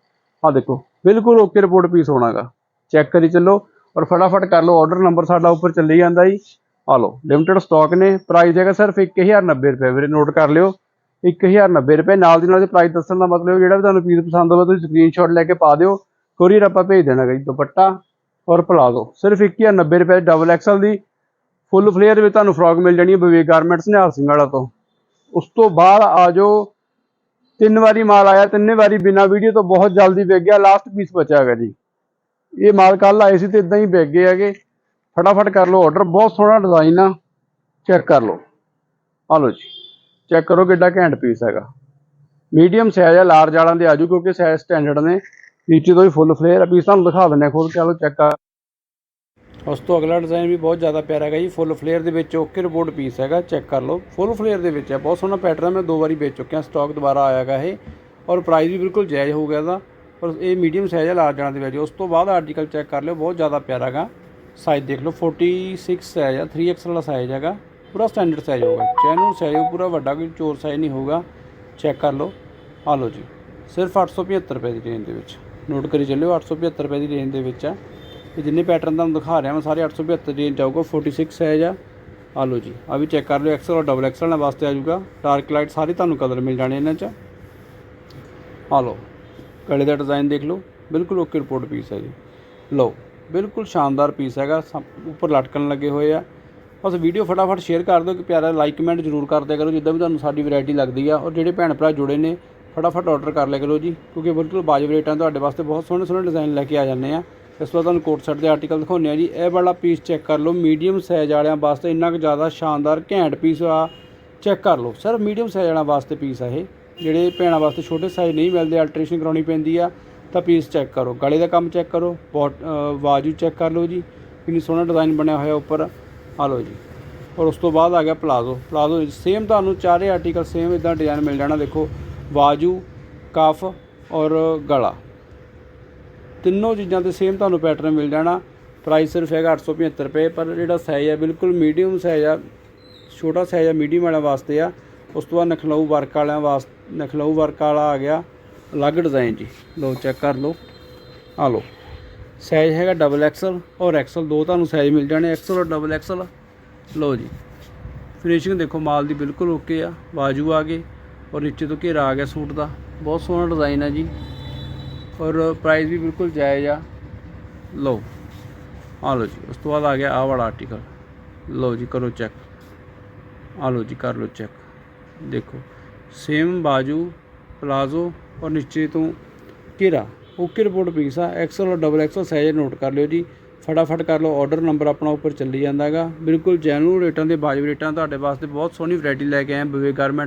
ਆਹ ਦੇਖੋ, ਬਿਲਕੁਲ ਓਕੇ ਰਿਪੋਰਟ ਪੀਸ ਹੋਣਾਗਾ। ਚੈੱਕ ਕਰੀ ਚੱਲੋ ਔਰ ਫਟਾਫਟ ਕਰ ਲਓ ਆਰਡਰ ਨੰਬਰ ਸਾਡਾ ਉੱਪਰ ਚੱਲੀ ਜਾਂਦਾ ਜੀ। ਆ ਲਓ ਲਿਮਟਿਡ ਸਟਾਕ ਨੇ ਪ੍ਰਾਈਸ ਹੈਗਾ ਸਿਰਫ 1090 ਰੁਪਏ। ਵੀਰੇ ਨੋਟ ਕਰ ਲਿਓ 1090 ਰੁਪਏ ਨਾਲ ਦੀ ਨਾਲ ਦੇ ਪ੍ਰਾਈਸ ਦੱਸਣ ਦਾ ਮਤਲਬ ਜਿਹੜਾ ਵੀ ਤੁਹਾਨੂੰ ਪੀਸ ਪਸੰਦ ਹੋਵੇ, ਤੁਸੀਂ ਸਕਰੀਨਸ਼ਾਟ ਲੈ ਕੇ ਪਾ ਦਿਓ। ਕੋਰੀਅਰ ਆਪਾਂ ਭੇਜ ਦੇਣਾ ਜੀ, ਦੁਪੱਟਾ ਔਰ ਪਲਾਜ਼ੋ ਸਿਰਫ 1090 ਰੁਪਏ ਡਬਲ ਐਕਸਲ ਦੀ ਫੁੱਲ ਫਲੇਅਰ ਵਿੱਚ ਤੁਹਾਨੂੰ ਫਰੋਕ ਮਿਲ ਜਾਣੀ ਹੈ ਵਿਵੇਕ ਗਾਰਮੈਂਟਸ ਨਿਹਾਲ ਸਿੰਘ ਵਾਲਾ ਤੋਂ। ਉਸ ਤੋਂ ਬਾਅਦ ਆ ਜਾਓ ਤਿੰਨ ਵਾਰੀ ਮਾਲ ਆਇਆ, ਤਿੰਨੇ ਵਾਰੀ ਬਿਨਾ ਵੀਡੀਓ ਤੋਂ ਬਹੁਤ ਜਲਦੀ ਵਿਕ ਗਿਆ ਲਾਸਟ ਪੀਸ ਬਚਿਆ ਹੈਗਾ ਜੀ। ਇਹ ਮਾਲ ਕੱਲ ਆਏ ਸੀ ਤੇ ਇਦਾਂ ਹੀ ਵਿਕ ਗਏ ਹੈਗੇ। ਫਟਾਫਟ ਕਰ ਲਓ ਆਰਡਰ ਬਹੁਤ ਸੋਹਣਾ ਡਿਜ਼ਾਈਨ ਆ। ਚੈੱਕ ਕਰ ਲਓ। ਆ ਲਓ ਜੀ। ਚੈੱਕ ਕਰੋ ਕਿੱਡਾ ਘੈਂਟ ਪੀਸ ਹੈਗਾ। ਮੀਡੀਅਮ ਸਾਈਜ਼ ਆ ਲਾਰਜ ਵਾਲਾਂ ਦੇ ਆਜੂ ਕਿਉਂਕਿ ਸਾਈਜ਼ ਸਟੈਂਡਰਡ ਨੇ। ਨੀਚੇ ਤੋਂ ਹੀ ਫੁੱਲ ਫਲੇਅਰ ਆ। ਪੀਸ ਤੁਹਾਨੂੰ ਦਿਖਾ ਦਿੰਦੇ ਆ ਖੋਲ ਕੇ ਆ ਲਓ ਚੈੱਕ ਕਰ। ਉਸ ਤੋਂ ਅਗਲਾ ਡਿਜ਼ਾਈਨ ਵੀ ਬਹੁਤ ਜ਼ਿਆਦਾ ਪਿਆਰਾ ਹੈਗਾ ਜੀ ਫੁੱਲ ਫਲੇਅਰ ਦੇ ਵਿੱਚ ਓਕੇ ਰਿਪੋਰਟ ਪੀਸ ਹੈਗਾ ਚੈੱਕ ਕਰ ਲਓ। ਫੁੱਲ ਫਲੇਅਰ ਦੇ ਵਿੱਚ ਹੈ, ਬਹੁਤ ਸੋਹਣਾ ਪੈਟਰਨ ਮੈਂ ਦੋ ਵਾਰੀ ਵੇਚ ਚੁੱਕਿਆ ਸਟਾਕ ਦੁਬਾਰਾ ਆਇਆ ਹੈਗਾ ਇਹ। ਔਰ ਪ੍ਰਾਈਸ ਵੀ ਬਿਲਕੁਲ ਜਾਇਜ਼ ਹੋ ਗਿਆ ਇਹਦਾ। ਪਰ ਇਹ ਮੀਡੀਅਮ ਸਾਈਜ਼ ਹੈ ਲਾਰਜ ਵਾਲਾਂ ਦੇ ਵਿੱਚ। ਉਸ ਤੋਂ ਬਾਅਦ ਆਰਟੀਕਲ ਚੈੱਕ ਕਰ ਲਿਓ, ਬਹੁਤ ਜ਼ਿਆਦਾ ਪਿਆਰਾ ਹੈਗਾ। ਸਾਈਜ਼ ਦੇਖ ਲਓ 46 ਸਾਈਜ਼ ਆ 3XL ਵਾਲਾ ਸਾਈਜ਼ ਹੈਗਾ। ਪੂਰਾ ਸਟੈਂਡਰਡ ਸਾਈਜ਼ ਹੋਊਗਾ। ਚੈਨੂਨ ਸਾਈਜ਼ ਪੂਰਾ ਵੱਡਾ ਕੋਈ ਚੋਰ ਸਾਈਜ਼ ਨਹੀਂ ਹੋਊਗਾ। ਚੈੱਕ ਕਰ ਲਓ। ਆ ਲਓ ਜੀ, ਸਿਰਫ 875 ਰੁਪਏ ਦੀ ਰੇਂਜ ਦੇ ਵਿੱਚ। ਨੋਟ ਕਰੀ ਚੱਲਿਓ 875 ਰੁਪਏ ਦੀ ਰੇਂਜ ਦੇ ਵਿੱਚ ਆ। ਇਹ ਜਿੰਨੇ ਪੈਟਰਨ ਤੁਹਾਨੂੰ ਦਿਖਾ ਰਿਹਾ ਮੈਂ ਸਾਰੇ 875 ਦੀ ਰੇਂਜ ਆਊਗਾ 46 ਸਾਈਜ਼ ਆ ਆ ਲਓ ਜੀ, ਆ ਵੀ ਚੈੱਕ ਕਰ ਲਿਓ ਐਕਸਲ ਔਰ ਡਬਲ ਐਕਸਲ ਨਾਲ ਵਾਸਤੇ ਆ ਜਾਊਗਾ ਡਾਰਕ ਲਾਈਟ ਸਾਰੇ ਤੁਹਾਨੂੰ ਕਲਰ ਮਿਲ ਜਾਣੇ ਇਹਨਾਂ 'ਚ। ਆ ਲਓ, ਗਲੇ ਦਾ ਡਿਜ਼ਾਈਨ ਦੇਖ ਲਓ, ਬਿਲਕੁਲ ਓਕੇ ਰਿਪੋਰਟ ਪੀਸ ਹੈ ਜੀ। ਲਓ, ਬਿਲਕੁਲ ਸ਼ਾਨਦਾਰ ਪੀਸ ਹੈਗਾ ਸਭ ਉੱਪਰ ਲਟਕਣ ਲੱਗੇ ਹੋਏ ਆ। ਬਸ ਵੀਡੀਓ ਫਟਾਫਟ ਸ਼ੇਅਰ ਕਰ ਦਿਓ, ਕਿ ਪਿਆਰਾ ਲਾਈਕ ਕਮੈਂਟ ਜ਼ਰੂਰ ਕਰਦੇ ਕਰੋ, ਜਿੱਦਾਂ ਵੀ ਤੁਹਾਨੂੰ ਸਾਡੀ ਵੈਰਾਈਟੀ ਲੱਗਦੀ ਆ, ਔਰ ਜਿਹੜੇ ਭੈਣ ਭਰਾ ਜੁੜੇ ਨੇ, ਫਟਾਫਟ ਆਰਡਰ ਕਰ ਲਿਆ ਕਰੋ ਜੀ, ਕਿਉਂਕਿ ਬਿਲਕੁਲ ਵਾਜਬ ਰੇਟਾਂ ਤੁਹਾਡੇ ਵਾਸਤੇ ਬਹੁਤ ਸੋਹਣੇ ਸੋਹਣੇ ਡਿਜ਼ਾਈਨ ਲੈ ਕੇ ਆ ਜਾਂਦੇ ਆ। ਇਸ ਤੋਂ ਤੁਹਾਨੂੰ ਕੋਟ ਸੈਟ ਦੇ ਆਰਟੀਕਲ ਦਿਖਾਉਂਦੇ ਆ ਜੀ। ਇਹ ਵਾਲਾ ਪੀਸ ਚੈੱਕ ਕਰ ਲਓ। ਮੀਡੀਅਮ ਸਾਈਜ਼ ਵਾਲਿਆਂ ਵਾਸਤੇ ਇੰਨਾ ਕੁ ਜ਼ਿਆਦਾ ਸ਼ਾਨਦਾਰ ਘੈਂਟ ਪੀਸ ਆ। ਚੈੱਕ ਕਰ ਲਓ। ਸਰ ਮੀਡੀਅਮ ਸਾਈਜ਼ ਵਾਲਿਆਂ ਵਾਸਤੇ ਪੀਸ ਆ ਇਹ। ਜਿਹੜੇ ਭੈਣਾਂ ਵਾਸਤੇ ਛੋਟੇ ਸਾਈਜ਼ ਨਹੀਂ ਮਿਲਦੇ ਅਲਟਰੇਸ਼ਨ ਕਰਾਉਣੀ ਪੈਂਦੀ ਆ, ਤਾਂ ਪੀਸ ਚੈੱਕ ਕਰੋ। ਗਲੇ ਦਾ ਕੰਮ ਚੈੱਕ ਕਰੋ। ਬੋਟ ਬਾਜੂ ਚੈੱਕ ਕਰ ਲਓ ਜੀ। ਕਿੰਨੀ ਸੋਹਣਾ ਡਿਜ਼ਾਈਨ ਬਣਿਆ ਹੋਇਆ ਉੱਪਰ। ਆ ਲਓ ਜੀ। ਔਰ ਉਸ ਤੋਂ ਬਾਅਦ ਆ ਗਿਆ ਪਲਾਜ਼ੋ ਪਲਾਜ਼ੋ ਸੇਮ ਤੁਹਾਨੂੰ ਚਾਰੇ ਆਰਟੀਕਲ ਸੇਮ ਇਦਾਂ ਡਿਜ਼ਾਈਨ ਮਿਲ ਜਾਣਾ। ਦੇਖੋ ਬਾਜੂ ਕਫ ਔਰ ਗਲਾ। ਤਿੰਨੋਂ ਚੀਜ਼ਾਂ ਤੇ ਸੇਮ ਤੁਹਾਨੂੰ ਪੈਟਰਨ ਮਿਲ ਜਾਣਾ। ਪ੍ਰਾਈਸ ਸਿਰਫ ਹੈਗਾ 875 ਰੁਪਏ, ਪਰ ਜਿਹੜਾ ਸਾਈਜ਼ ਹੈ ਬਿਲਕੁਲ ਮੀਡੀਅਮ ਸਾਈਜ਼ ਆ, ਛੋਟਾ ਸਾਈਜ਼ ਆ ਮੀਡੀਅਮ ਵਾਲਿਆਂ ਵਾਸਤੇ ਆ। ਉਸ ਤੋਂ ਬਾਅਦ ਨਖਲਊ ਵਰਕ ਵਾਲਿਆਂ ਵਾਸਤੇ ਨਖਲਊ ਵਰਕ ਵਾਲਾ ਆ ਗਿਆ ਅਲੱਗ ਡਿਜ਼ਾਈਨ ਜੀ। ਲਓ ਚੈੱਕ ਕਰ ਲਓ। ਆ ਲਓ। ਸਾਈਜ਼ ਹੈਗਾ ਡਬਲ ਐਕਸਲ ਔਰ ਐਕਸਲ ਦੋ ਤੁਹਾਨੂੰ ਸਾਈਜ਼ ਮਿਲ ਜਾਣੇ ਐਕਸਲ ਔਰ ਡਬਲ ਐਕਸਲ ਲਓ ਜੀ। ਫਿਨਿਸ਼ਿੰਗ ਦੇਖੋ, ਮਾਲ ਦੀ ਬਿਲਕੁਲ ਓਕੇ ਆ ਬਾਜੂ ਆ ਗਏ ਔਰ ਨੀਚੇ ਤੋਂ ਘੇਰਾ ਆ ਗਿਆ ਸੂਟ ਦਾ। ਬਹੁਤ ਸੋਹਣਾ ਡਿਜ਼ਾਈਨ ਆ ਜੀ। ਔਰ ਪ੍ਰਾਈਸ ਵੀ ਬਿਲਕੁਲ ਜਾਇਜ਼ ਆ। ਲਓ ਆ ਲਓ ਜੀ, ਉਸ ਤੋਂ ਬਾਅਦ ਆ ਗਿਆ ਆਹ ਵਾਲਾ ਆਰਟੀਕਲ ਲਓ ਜੀ, ਕਰੋ ਚੈੱਕ ਆ ਲਓ ਜੀ, ਕਰ ਲਓ ਚੈੱਕ ਦੇਖੋ ਸੇਮ ਬਾਜੂ ਪਲਾਜ਼ੋ ਔਰ ਨੀਚੇ ਤੋਂ ਘੇਰਾ। ਓਕੇ ਰਿਪੋਰਟ ਪੀਸ ਆ। ਐਕਸਲ ਔਰ ਡਬਲ ਐਕਸਲ ਸਾਈਜ਼ ਨੋਟ ਕਰ ਲਿਓ ਜੀ। ਫਟਾਫਟ ਕਰ ਲਓ ਆਰਡਰ ਨੰਬਰ ਆਪਣਾ ਉੱਪਰ ਚੱਲੀ ਜਾਂਦਾਗਾ ਬਿਲਕੁਲ ਜੈਨੂਨ ਰੇਟਾਂ ਦੇ ਬਾਜੂ ਰੇਟਾਂ ਤੁਹਾਡੇ ਵਾਸਤੇ ਬਹੁਤ ਸੋਹਣੀ ਵੈਰਾਈਟੀ ਲੈ ਕੇ ਆਏ ਹਾਂ ਗਾਰਮੈਂਟ